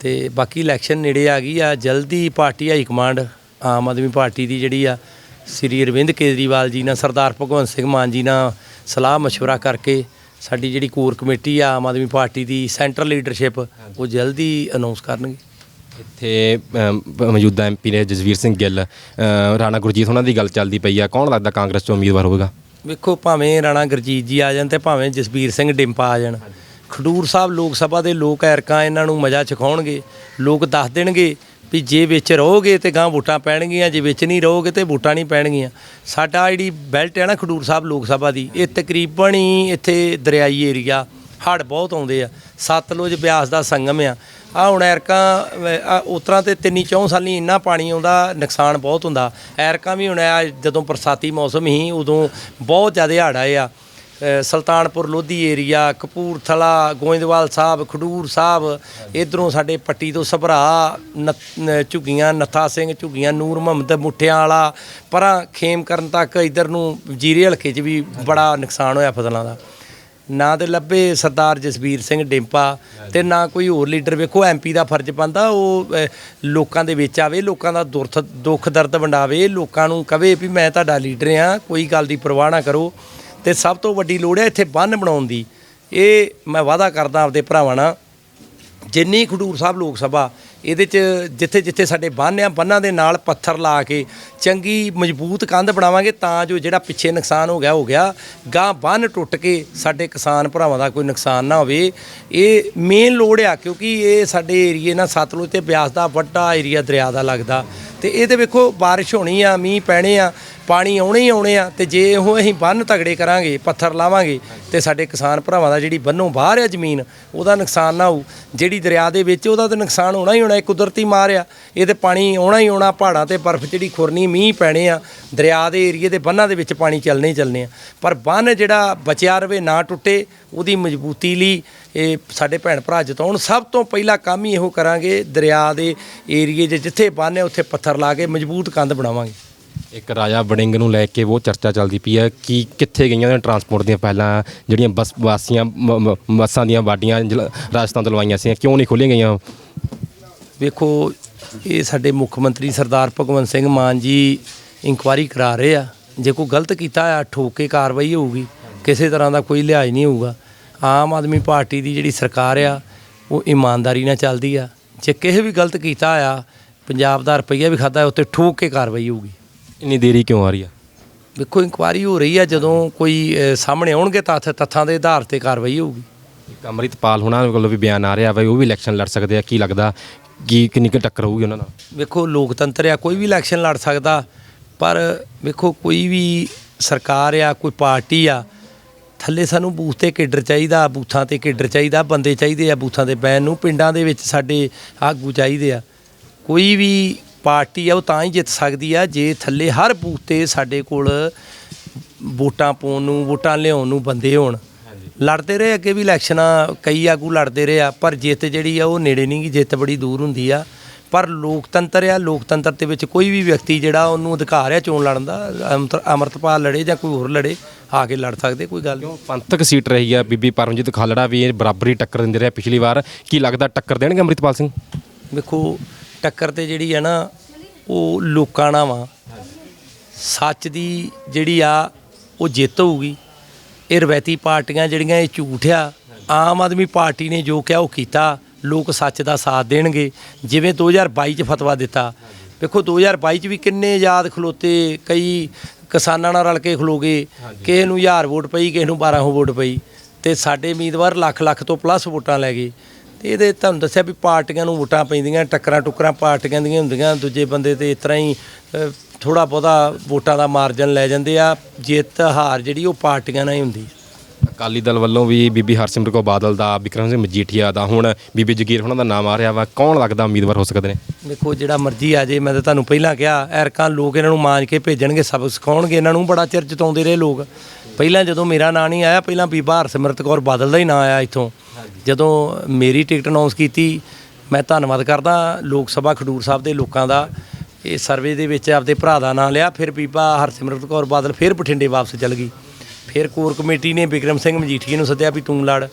ਤੇ ਬਾਕੀ ਇਲੈਕਸ਼ਨ ਨੇੜੇ ਆ ਗਈ ਆ ਜਲਦੀ party high command Aam Aadmi party ਦੀ ਜਿਹੜੀ ਆ ਸ੍ਰੀ ਅਰਵਿੰਦ ਕੇਜਰੀਵਾਲ ਜੀ ਨਾਲ ਸਰਦਾਰ ਭਗਵੰਤ ਸਿੰਘ ਮਾਨ ਜੀ ਨਾਲ ਸਲਾਹ مشورہ ਕਰਕੇ ਸਾਡੀ ਜਿਹੜੀ ਕੋਰ ਕਮੇਟੀ ਆ ਆਮ ਆਦਮੀ ਪਾਰਟੀ ਦੀ ਸੈਂਟਰਲ ਲੀਡਰਸ਼ਿਪ ਉਹ ਜਲਦੀ ਅਨਾਉਂਸ ਕਰਨਗੇ ਇੱਥੇ ਅਮ, ਮੌਜੂਦਾ ਐਮਪੀ ਨੇ ਜਸਵੀਰ ਸਿੰਘ ਗਿੱਲ ਅਮ, ਰਾਣਾ ਗੁਰਜੀਤ ਉਹਨਾਂ ਦੀ ਗੱਲ ਚੱਲਦੀ ਪਈ ਆ ਕੌਣ ਲੱਗਦਾ ਕਾਂਗਰਸ ਚੋਂ ਉਮੀਦਵਾਰ ਹੋਵੇਗਾ ਵੇਖੋ ਭਾਵੇਂ ਰਾਣਾ ਗੁਰਜੀਤ ਜੀ ਆ ਜਾਣ ਤੇ ਭਾਵੇਂ ਜਸਬੀਰ ਸਿੰਘ ਡਿੰਪਾ ਆ ਜਾਣ ਖਡੂਰ ਸਾਹਿਬ ਲੋਕ ਸਭਾ ਦੇ ਲੋਕ ਐਰਕਾਂ ਇਹਨਾਂ ਨੂੰ ਮਜ਼ਾ ਚਖਾਉਣਗੇ ਲੋਕ ਦੱਸ ਦੇਣਗੇ ਵੀ ਜੇ ਵਿੱਚ ਰਹੋਗੇ ਤੇ ਗਾਂ ਵੋਟਾਂ ਪੈਣਗੀਆਂ, ਜੇ ਵਿੱਚ ਨਹੀਂ ਰਹੋਗੇ ਤੇ ਵੋਟਾਂ ਨਹੀਂ ਪੈਣਗੀਆਂ। ਸਾਡਾ ਜਿਹੜੀ ਬੈਲਟ ਹੈ ਨਾ ਖਡੂਰ ਸਾਹਿਬ ਲੋਕ ਸਭਾ ਦੀ, ਇਹ ਤਕਰੀਬਨ ਹੀ ਇੱਥੇ ਦਰਿਆਈ ਏਰੀਆ, ਹੜ੍ਹ ਬਹੁਤ ਆਉਂਦੇ ਆ। ਸਤਲੁਜ ਬਿਆਸ ਦਾ ਸੰਗਮ ਆ। ਆ ਹੁਣ ਐਰਕਾਂ ਉਤਰਾਂ ਤੇ ਤਿੰਨੀ ਚੌਂ ਸਾਲੀ ਇੰਨਾ ਪਾਣੀ ਆਉਂਦਾ, ਨੁਕਸਾਨ ਬਹੁਤ ਹੁੰਦਾ। ਐਰਕਾਂ ਵੀ ਹੁਣ ਆ, ਜਦੋਂ ਬਰਸਾਤੀ ਮੌਸਮ ਹੀ ਉਦੋਂ ਬਹੁਤ ਜ਼ਿਆਦਾ ਹੜ੍ਹ ਆਏ ਆ। ਸੁਲਤਾਨਪੁਰ ਲੋਧੀ ਏਰੀਆ, ਕਪੂਰਥਲਾ, ਗੋਇੰਦਵਾਲ ਸਾਹਿਬ, ਖਡੂਰ ਸਾਹਿਬ ਇਧਰੋਂ ਸਾਡੇ ਪੱਟੀ ਤੋਂ ਸਭਰਾ ਨ- ਝੁੱਗੀਆਂ, ਨੱਥਾ ਸਿੰਘ ਝੁੱਗੀਆਂ, ਨੂਰ ਮੁਹੰਮਦ ਮੁੱਠਿਆਂ ਵਾਲਾ ਪਰਾਂ ਖੇਮ ਕਰਨ ਤੱਕ ਇਧਰ ਨੂੰ ਜੀਰੇ ਹਲਕੇ 'ਚ ਵੀ ਬੜਾ ਨੁਕਸਾਨ ਹੋਇਆ ਫਸਲਾਂ ਦਾ। ਨਾ ਤੇ ਲੱਭੇ ਸਰਦਾਰ ਜਸਵੀਰ ਸਿੰਘ ਡਿੰਪਾ ਤੇ ਨਾ ਕੋਈ ਹੋਰ ਲੀਡਰ। ਵੇਖੋ ਐਮਪੀ ਦਾ ਫਰਜ਼ ਬੰਦਾ ਉਹ ਲੋਕਾਂ ਦੇ ਵਿੱਚ ਆਵੇ, ਲੋਕਾਂ ਦਾ ਦੁਰਥ, ਦੁੱਖ ਦਰਦ ਵੰਡਾਵੇ, ਲੋਕਾਂ ਨੂੰ ਕਵੇ ਵੀ ਮੈਂ ਤੁਹਾਡਾ ਲੀਡਰ ਆ ਕੋਈ ਗੱਲ ਦੀ ਪਰਵਾਹ ਨਾ ਕਰੋ। ਤੇ ਸਭ ਤੋਂ ਵੱਡੀ ਲੋੜ ਹੈ ਇੱਥੇ ਬੰਨ ਬਣਾਉਣ ਦੀ। ਇਹ ਮੈਂ ਵਾਅਦਾ ਕਰਦਾ ਆਪਦੇ ਭਰਾਵਾਂ ਨਾਲ, ਜਿੰਨੀ ਖਡੂਰ ਸਾਹਿਬ ਲੋਕ ਸਭਾ, ਇਹਦੇ ਚ ਜਿੱਥੇ ਜਿੱਥੇ ਸਾਡੇ ਬੰਨ੍ਹ ਆ, ਬੰਨਾਂ ਦੇ ਨਾਲ ਪੱਥਰ ਲਾ ਕੇ ਚੰਗੀ ਮਜ਼ਬੂਤ ਕੰਧ ਬਣਾਵਾਂਗੇ ਤਾਂ ਜੋ ਜਿਹੜਾ ਪਿੱਛੇ ਨੁਕਸਾਨ ਹੋ ਗਿਆ ਹੋ ਗਿਆ। ਗਾਂ ਬੰਨ ਟੁੱਟ ਕੇ ਸਾਡੇ ਕਿਸਾਨ ਭਰਾਵਾਂ ਦਾ ਕੋਈ ਨੁਕਸਾਨ ਨਾ ਹੋਵੇ। ਇਹ ਮੇਨ ਲੋੜ ਆ, ਕਿਉਂਕਿ ਇਹ ਸਾਡੇ ਏਰੀਏ ਨਾਲ ਸਤਲੁਜ ਤੇ ਬਿਆਸ ਦਾ ਵੱਡਾ ਏਰੀਆ, ਦਰਿਆ ਦਾ ਲੱਗਦਾ। ਤੇ ਇਹਦੇ ਵੇਖੋ, ਬਾਰਿਸ਼ ਹੋਣੀ ਆ, ਮੀਂਹ ਪੈਣੇ ਆ ਪਾਣੀ ਆਉਣੇ ਹੀ ਆਉਣੇ ਆ, ਤੇ ਜੇ ਉਹ ਅਸੀਂ ਬੰਨ ਤਗੜੇ ਕਰਾਂਗੇ, ਪੱਥਰ ਲਾਵਾਂਗੇ, ਤੇ ਸਾਡੇ ਕਿਸਾਨ ਭਰਾਵਾਂ ਦਾ ਜਿਹੜੀ ਬੰਨੋਂ ਬਾਹਰ ਆ ਜ਼ਮੀਨ, ਉਹਦਾ ਨੁਕਸਾਨ ਨਾ ਹੋਊ। ਜਿਹੜੀ ਦਰਿਆ ਦੇ ਵਿੱਚ ਉਹਦਾ ਤਾਂ ਨੁਕਸਾਨ ਹੋਣਾ ਹੀ ਹੋਣਾ, ਇਹ ਕੁਦਰਤੀ ਮਾਰ ਆ। ਇਹ ਤੇ ਪਾਣੀ ਆਉਣਾ ਹੀ ਆਉਣਾ, ਪਹਾੜਾਂ ਤੇ ਬਰਫ਼ ਜਿਹੜੀ ਖੁਰਨੀ ਮੀਂਹ ਪੈਣੇ ਆ, ਦਰਿਆ ਦੇ ਏਰੀਏ ਦੇ ਬੰਨਾਂ ਦੇ ਵਿੱਚ ਪਾਣੀ ਚੱਲਣੇ ਹੀ ਚੱਲਣੇ ਆ। ਪਰ ਬੰਨ ਜਿਹੜਾ ਬਚਿਆ ਰਵੇ, ਨਾ ਟੁੱਟੇ, ਉਹਦੀ ਮਜ਼ਬੂਤੀ ਲਈ ਇਹ ਸਾਡੇ ਭੈਣ ਭਰਾ ਜਤਾਉਣ। ਸਭ ਤੋਂ ਪਹਿਲਾ ਕੰਮ ਹੀ ਇਹੋ ਕਰਾਂਗੇ, ਦਰਿਆ ਦੇ ਏਰੀਏ 'ਚ ਜਿੱਥੇ ਬੰਨ ਹੈ ਉੱਥੇ ਪੱਥਰ ਲਾ ਕੇ ਮਜ਼ਬੂਤ ਕੰਧ ਬਣਾਵਾਂਗੇ। ਇੱਕ ਰਾਜਾ ਵੜਿੰਗ ਨੂੰ ਲੈ ਕੇ ਬਹੁਤ ਚਰਚਾ ਚੱਲਦੀ ਪਈ ਹੈ ਕਿ ਕਿੱਥੇ ਗਈਆਂ ਨੇ ਟਰਾਂਸਪੋਰਟ ਦੀਆਂ ਪਹਿਲਾਂ ਜਿਹੜੀਆਂ ਬੱਸ, ਵਾਸੀਆਂ, ਮ- ਮ- ਬੱਸਾਂ ਦੀਆਂ ਵਾਡੀਆਂ ਜਲ- ਰਾਜਸਥਾਨ ਤੋਂ ਲਵਾਈਆਂ ਸੀ ਕਿਉਂ ਨਹੀਂ ਖੋਲੀਆਂ ਗਈਆਂ? ਵੇਖੋ, ਇਹ ਸਾਡੇ ਮੁੱਖ ਮੰਤਰੀ ਸਰਦਾਰ ਭਗਵੰਤ ਸਿੰਘ ਮਾਨ ਜੀ ਇਨਕੁਆਇਰੀ ਕਰਾ ਰਹੇ ਆ। ਜੇ ਕੋਈ ਗਲਤ ਕੀਤਾ ਆ ਠੋਕ ਕੇ ਕਾਰਵਾਈ ਹੋਊਗੀ, ਕਿਸੇ ਤਰ੍ਹਾਂ ਦਾ ਕੋਈ ਲਿਹਾਜ਼ ਨਹੀਂ ਹੋਊਗਾ। ਆਮ ਆਦਮੀ ਪਾਰਟੀ ਦੀ ਜਿਹੜੀ ਸਰਕਾਰ ਆ, ਉਹ ਇਮਾਨਦਾਰੀ ਨਾਲ ਚੱਲਦੀ ਆ। ਜੇ ਕਿਸੇ ਵੀ ਗਲਤ ਕੀਤਾ ਆ ਪੰਜਾਬ ਦਾ ਰੁਪਈਆ ਵੀ ਖਾਦਾ ਉੱਤੇ ਠੋਕ ਕੇ ਕਾਰਵਾਈ ਹੋਊਗੀ। ਇੰਨੀ ਦੇਰੀ ਕਿਉਂ ਆ ਰਹੀ ਆ? ਵੇਖੋ ਇਨਕੁਆਰੀ ਹੋ ਰਹੀ ਆ ਜਦੋਂ ਕੋਈ ਅ, ਸਾਹਮਣੇ ਆਉਣਗੇ ਤੱਥ ਤੱਥਾਂ ਦੇ ਆਧਾਰ ਤੇ ਕਾਰਵਾਈ ਹੋਊਗੀ। ਇੱਕ ਅੰਮ੍ਰਿਤਪਾਲ ਹੁਣਾਂ ਕੋਲੋਂ ਵੀ ਬਿਆਨ ਆ ਰਿਹਾ ਬਈ ਉਹ ਵੀ ਇਲੈਕਸ਼ਨ ਲੜ ਸਕਦੇ ਆ ਕੀ ਲੱਗਦਾ ਕੀ ਕਿੰਨੀ ਕੁ ਟੱਕਰ ਹੋਊਗੀ ਉਹਨਾਂ ਨਾਲ? ਵੇਖੋ ਲੋਕਤੰਤਰ ਆ ਕੋਈ ਵੀ ਇਲੈਕਸ਼ਨ ਲੜ ਸਕਦਾ ਪਰ ਵੇਖੋ ਕੋਈ ਵੀ ਸਰਕਾਰ ਆ ਕੋਈ ਪਾਰਟੀ ਆ ਥੱਲੇ ਸਾਨੂੰ ਬੂਥ ਤੇ ਕੇਡਰ ਚਾਹੀਦਾ ਬੂਥਾਂ ਤੇ ਕੇਡਰ ਚਾਹੀਦਾ ਬੰਦੇ ਚਾਹੀਦੇ ਆ ਬੂਥਾਂ ਤੇ ਬੈਨ ਨੂੰ ਪਿੰਡਾਂ ਦੇ ਵਿੱਚ ਸਾਡੇ ਆਗੂ ਚਾਹੀਦੇ ਆ। ਕੋਈ ਵੀ ਪਾਰਟੀ ਆ ਉਹ ਤਾਂ ਹੀ ਜਿੱਤ ਸਕਦੀ ਆ ਜੇ ਥੱਲੇ ਹਰ ਬੂਥ ਤੇ ਸਾਡੇ ਕੋਲ ਵੋਟਾਂ ਪਾਉਣ ਨੂੰ ਵੋਟਾਂ ਲਿਆਉਣ ਨੂੰ ਬੰਦੇ ਹੋਣ। ਲੜਦੇ ਰਹੇ ਅੱਗੇ ਵੀ ਇਲੈਕਸ਼ਨਾਂ ਕਈ ਆਗੂ ਲੜਦੇ ਰਹੇ ਆ ਪਰ ਜਿੱਤ ਜਿਹੜੀ ਆ ਉਹ ਨੇੜੇ ਨਹੀਂ ਗੀ ਜਿੱਤ ਬੜੀ ਦੂਰ ਹੁੰਦੀ ਆ। ਪਰ ਲੋਕਤੰਤਰ ਆ ਲੋਕਤੰਤਰ ਦੇ ਵਿੱਚ ਕੋਈ ਵੀ ਵਿਅਕਤੀ ਜਿਹੜਾ ਉਹਨੂੰ ਅਧਿਕਾਰ ਆ ਚੋਣ ਲੜਨ ਦਾ ਅਮਰ- ਅੰਮ੍ਰਿਤਪਾਲ ਲੜੇ ਜਾਂ ਕੋਈ ਹੋਰ ਲੜੇ ਆ ਕੇ ਲੜ ਸਕਦੇ ਕੋਈ ਗੱਲ ਨਹੀਂ। ਪੰਥਕ ਸੀਟ ਰਹੀ ਆ ਬੀਬੀ ਪਰਮਜੀਤ ਖਾਲੜਾ ਵੀ ਇਹ ਬਰਾਬਰੀ ਟੱਕਰ ਦਿੰਦੇ ਰਹੇ ਪਿਛਲੀ ਵਾਰ ਕੀ ਲੱਗਦਾ ਟੱਕਰ ਦੇਣਗੇ ਅੰਮ੍ਰਿਤਪਾਲ ਸਿੰਘ? ਵੇਖੋ ਟੱਕਰ ਤੇ ਜਿਹੜੀ ਹੈ ਨਾ ਉਹ ਲੋਕਾਂ ਨਾਲ ਵਾ। ਸੱਚ ਦੀ ਜਿਹੜੀ ਆ ਉਹ ਜਿੱਤ ਹੋਊਗੀ। ਇਹ ਰਵੈਤੀ ਪਾਰਟੀਆਂ ਜਿਹੜੀਆਂ ਇਹ ਝੂਠ ਆ। ਆਮ ਆਦਮੀ ਪਾਰਟੀ ਨੇ ਜੋ ਕਿਹਾ ਉਹ ਕੀਤਾ। ਲੋਕ ਸੱਚ ਦਾ ਸਾਥ ਦੇਣਗੇ। ਜਿਵੇਂ 2022 ਚ ਫਤਵਾ ਦਿੱਤਾ। ਵੇਖੋ 2022 ਚ ਵੀ ਕਿੰਨੇ ਆਜ਼ਾਦ ਖਲੋਤੇ। ਕਈ ਕਿਸਾਨਾਂ ਨਾਲ ਰਲ ਕੇ ਖਲੋਗੇ। ਕਿਸੇ ਨੂੰ 1000 ਵੋਟ ਪਈ ਕਿਸੇ ਨੂੰ 1200 ਵੋਟ ਪਈ। ਤੇ ਸਾਡੇ ਉਮੀਦਵਾਰ ਲੱਖ ਲੱਖ ਤੋਂ ਪਲੱਸ ਵੋਟਾਂ ਲੈ ਗਏ। ਤੇ ਇਹਦੇ ਤੁਹਾਨੂੰ ਦੱਸਿਆ ਵੀ ਪਾਰਟੀਆਂ ਨੂੰ ਵੋਟਾਂ ਪੈਂਦੀਆਂ ਟੱਕਰਾਂ ਟੁਕਰਾਂ ਪਾਰਟੀਆਂ ਦੀਆਂ ਹੁੰਦੀਆਂ ਦੂਜੇ ਬੰਦੇ ਤੇ ਇਸ ਤਰ੍ਹਾਂ ਹੀ ਥੋੜਾ ਬਹੁਤਾ ਵੋਟਾਂ ਦਾ ਮਾਰਜਨ ਲੈ ਜਾਂਦੇ ਆ ਜਿੱਤ ਹਾਰ ਜਿਹੜੀ ਉਹ ਪਾਰਟੀਆਂ ਨਾਲ ਹੀ ਹੁੰਦੀ ਅਕਾਲੀ ਦਲ ਵੱਲੋਂ ਵੀ ਬੀਬੀ ਹਰਸਿਮਰਤ ਕੌਰ ਬਾਦਲ ਦਾ ਵਿਕਰਮ ਸਿੰਘ ਮਜੀਠੀਆ ਦਾ ਹੁਣ ਬੀਬੀ ਜਗੀਰ ਉਹਨਾਂ ਦਾ ਨਾਮ ਆ ਰਿਹਾ ਵਾ ਕੌਣ ਲੱਗਦਾ ਉਮੀਦਵਾਰ ਹੋ ਸਕਦੇ ਨੇ? ਦੇਖੋ ਜਿਹੜਾ ਮਰਜ਼ੀ ਆ ਜੇ ਮੈਂ ਤਾਂ ਤੁਹਾਨੂੰ ਪਹਿਲਾਂ ਕਿਹਾ ਐਰਕਾਂ ਲੋਕ ਇਹਨਾਂ ਨੂੰ ਮਾਂਜ ਕੇ ਭੇਜਣਗੇ ਸਬਕ ਸਿਖਾਉਣਗੇ ਇਹਨਾਂ ਨੂੰ ਬੜਾ ਚਿਰ ਜਤਾਉਂਦੇ ਰਹੇ ਲੋਕ। ਪਹਿਲਾਂ ਜਦੋਂ ਮੇਰਾ ਨਾਂ ਨਹੀਂ ਆਇਆ ਪਹਿਲਾਂ ਬੀਬਾ ਹਰਸਿਮਰਤ ਕੌਰ ਬਾਦਲ ਦਾ ਹੀ ਨਾਂ ਆਇਆ ਇੱਥੋਂ। ਜਦੋਂ ਮੇਰੀ ਟਿਕਟ ਅਨਾਉਂਸ ਕੀਤੀ, ਮੈਂ ਧੰਨਵਾਦ ਕਰਦਾ ਲੋਕ ਸਭਾ ਖਡੂਰ ਸਾਹਿਬ ਦੇ ਲੋਕਾਂ ਦਾ। ਇਹ ਸਰਵੇ ਦੇ ਵਿੱਚ ਆਪਦੇ ਭਰਾ ਦਾ ਨਾਂ ਲਿਆ, ਫਿਰ ਬੀਬਾ ਹਰਸਿਮਰਤ ਕੌਰ ਬਾਦਲ ਫਿਰ ਬਠਿੰਡੇ ਵਾਪਸ ਚਲ ਗਈ। ਫਿਰ ਕੋਰ ਕਮੇਟੀ ਨੇ ਵਿਕਰਮ ਸਿੰਘ ਮਜੀਠੀਏ ਨੂੰ ਸੱਦਿਆ ਵੀ ਤੂੰ ਲੜ।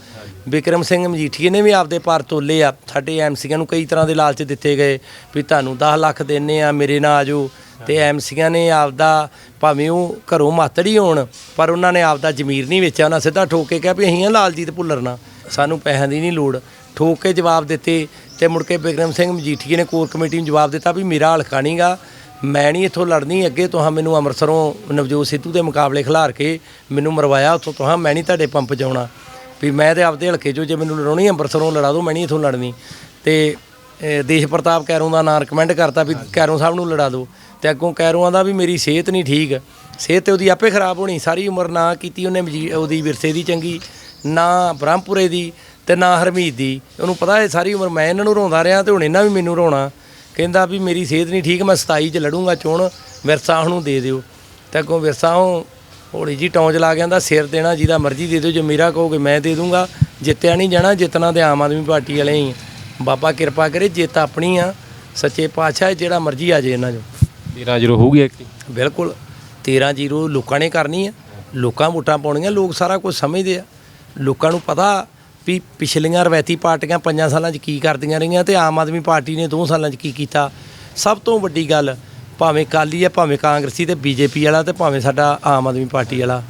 ਵਿਕਰਮ ਸਿੰਘ ਮਜੀਠੀਏ ਨੇ ਵੀ ਆਪਦੇ ਪਰ ਤੋਲੇ ਆ। ਸਾਡੇ ਐਮਸੀਆਂ ਨੂੰ ਕਈ ਤਰ੍ਹਾਂ ਦੇ ਲਾਲਚ ਦਿੱਤੇ ਗਏ ਵੀ ਤੁਹਾਨੂੰ 10 ਲੱਖ ਦੇਣੇ ਆ, ਮੇਰੇ ਨਾਲ ਆਜੋ ਤੇ ਐਮਸੀਆਂ ਨੇ ਆਪਦਾ ਭਾਵੇਂ ਉਹ ਘਰੋਂ ਮਾਤੜੀ ਹੋਣ, ਪਰ ਉਹਨਾਂ ਨੇ ਆਪਦਾ ਜ਼ਮੀਰ ਨਹੀਂ ਵੇਚਿਆ। ਉਹਨਾਂ ਸਿੱਧਾ ਠੋਕ ਕੇ ਕਿਹਾ ਵੀ ਅਸੀਂ ਆ ਲਾਲਜੀਤ ਭੁੱਲਰਨਾ ਸਾਨੂੰ ਪੈਸਿਆਂ ਦੀ ਨਹੀਂ ਲੋੜ। ਠੋਕ ਕੇ ਜਵਾਬ ਦਿੱਤੇ ਤੇ ਮੁੜ ਕੇ ਬਿਕਰਮ ਸਿੰਘ ਮਜੀਠੀਏ ਨੇ ਕੋਰ ਕਮੇਟੀ ਨੂੰ ਜਵਾਬ ਦਿੱਤਾ ਵੀ ਮੇਰਾ ਹਲਕਾ ਨਹੀਂਗਾ ਮੈਂ ਨਹੀਂ ਇੱਥੋਂ ਲੜਨੀ ਅੱਗੇ ਤੁਹਾਂ ਮੈਨੂੰ ਅੰਮ੍ਰਿਤਸਰੋਂ ਨਵਜੋਤ ਸਿੱਧੂ ਦੇ ਮੁਕਾਬਲੇ ਖਿਲਾਰ ਕੇ ਮੈਨੂੰ ਮਰਵਾਇਆ ਉੱਥੋਂ ਤੁਹਾਂ ਮੈਂ ਨਹੀਂ ਤੁਹਾਡੇ ਪੰਪ 'ਚ ਆਉਣਾ। ਵੀ ਮੈਂ ਤੇ ਆਪਦੇ ਹਲਕੇ 'ਚੋਂ ਜੇ ਮੈਨੂੰ ਲੜਾਉਣੀ ਅੰਮ੍ਰਿਤਸਰੋਂ ਲੜਾ ਦਿਓ ਮੈਂ ਨਹੀਂ ਇੱਥੋਂ ਲੜਨੀ। ਤੇ ਦੇਸ਼ ਪ੍ਰਤਾਪ ਕੈਰੋਂ ਦਾ ਨਾਂ ਰეკਮੈਂਡ ਕਰਤਾ ਵੀ ਕੈਰੋਂ ਸਾਹਿਬ ਨੂੰ ਲੜਾ ਦਿਓ। ਤੇ ਅੱਗੋਂ ਕੈਰੋਂ ਦਾ ਵੀ ਮੇਰੀ ਸਿਹਤ ਨਹੀਂ ਠੀਕ। ਸਿਹਤ ਤੇ ਉਹਦੀ ਆਪੇ ਖਰਾਬ ਹੋਣੀ। ਸਾਰੀ ਉਮਰ ਨਾ ਕੀਤੀ ਉਹਨੇ ਉਹਦੀ ਵਿਰਸੇ ਦੀ ਚੰਗੀ ਨਾ ਬ੍ਰਹਮਪੁਰੇ ਦੀ ਤੇ ਨਾ ਹਰਮੀਤ ਦੀ। ਉਹਨੂੰ ਪਤਾ ਹੈ ਸਾਰੀ ਉਮਰ ਮੈਂ ਇਹਨਾਂ ਨੂੰ ਰੋਂਦਾ ਰਿਹਾ ਤੇ ਹੁਣ ਇਹਨਾਂ ਵੀ ਮੈਨੂੰ ਰੋਣਾ। ਕਹਿੰਦਾ ਵੀ ਮੇਰੀ ਸਿਹਤ ਨਹੀਂ ਠੀਕ ਮੈਂ 27 ਚ ਲੜੂੰਗਾ ਚੋਣ ਵਿਰਸਾ ਨੂੰ ਦੇ ਦਿਓ। ਤੇ ਅੱਗੋਂ ਵਿਰਸਾ ਉਹ ਹੌਲੀ ਜੀ ਟੌਂਚ ਲਾ ਕੇ ਆਂਦਾ ਸਿਰ ਦੇਣਾ ਜਿਹਦਾ ਮਰਜ਼ੀ ਦੇ ਦਿਓ ਜੇ ਮੇਰਾ ਕਹੋਗੇ ਮੈਂ ਦੇ ਦੂੰਗਾ। ਜਿੱਤਿਆ ਨਹੀਂ ਜਾਣਾ ਜਿੱਤਣਾ ਤੇ ਆਮ ਆਦਮੀ ਪਾਰਟੀ ਵਾਲੇ ਹੀ। ਬਾਬਾ ਕਿਰਪਾ ਕਰੇ ਜਿੱਤ ਆਪਣੀ ਆ ਸੱਚੇ ਪਾਤਸ਼ਾਹ ਜਿਹੜਾ ਮਰਜ਼ੀ ਆ ਜੇ ਇਹਨਾਂ ਚੋਂ। 13 ਜ਼ੀਰੋ ਹੋਊਗੀ ਇੱਕ ਬਿਲਕੁਲ 13 ਜ਼ੀਰੋ ਲੋਕਾਂ ਨੇ ਕਰਨੀ ਆ। ਲੋਕਾਂ ਵੋਟਾਂ ਪਾਉਣੀਆਂ ਲੋਕ ਸਾਰਾ ਕੁਝ ਸਮਝਦੇ ਆ। ਲੋਕਾਂ ਨੂੰ ਪਤਾ ਵੀ ਪਿਛਲੀਆਂ ਰਵਾਇਤੀ ਪਾਰਟੀਆਂ ਪੰਜਾਂ ਸਾਲਾਂ 'ਚ ਕੀ ਕਰਦੀਆਂ ਰਹੀਆਂ ਤੇ ਆਮ ਆਦਮੀ ਪਾਰਟੀ ਨੇ 2 ਸਾਲਾਂ 'ਚ ਕੀ ਕੀਤਾ? ਸਭ ਤੋਂ ਵੱਡੀ ਗੱਲ ਭਾਵੇਂ ਕਾਲੀ ਹੈ ਭਾਵੇਂ ਕਾਂਗਰਸੀ ਤੇ ਬੀਜੇਪੀ ਵਾਲਾ ਤੇ ਭਾਵੇਂ ਸਾਡਾ ਆਮ ਆਦਮੀ ਪਾਰਟੀ ਵਾਲਾ।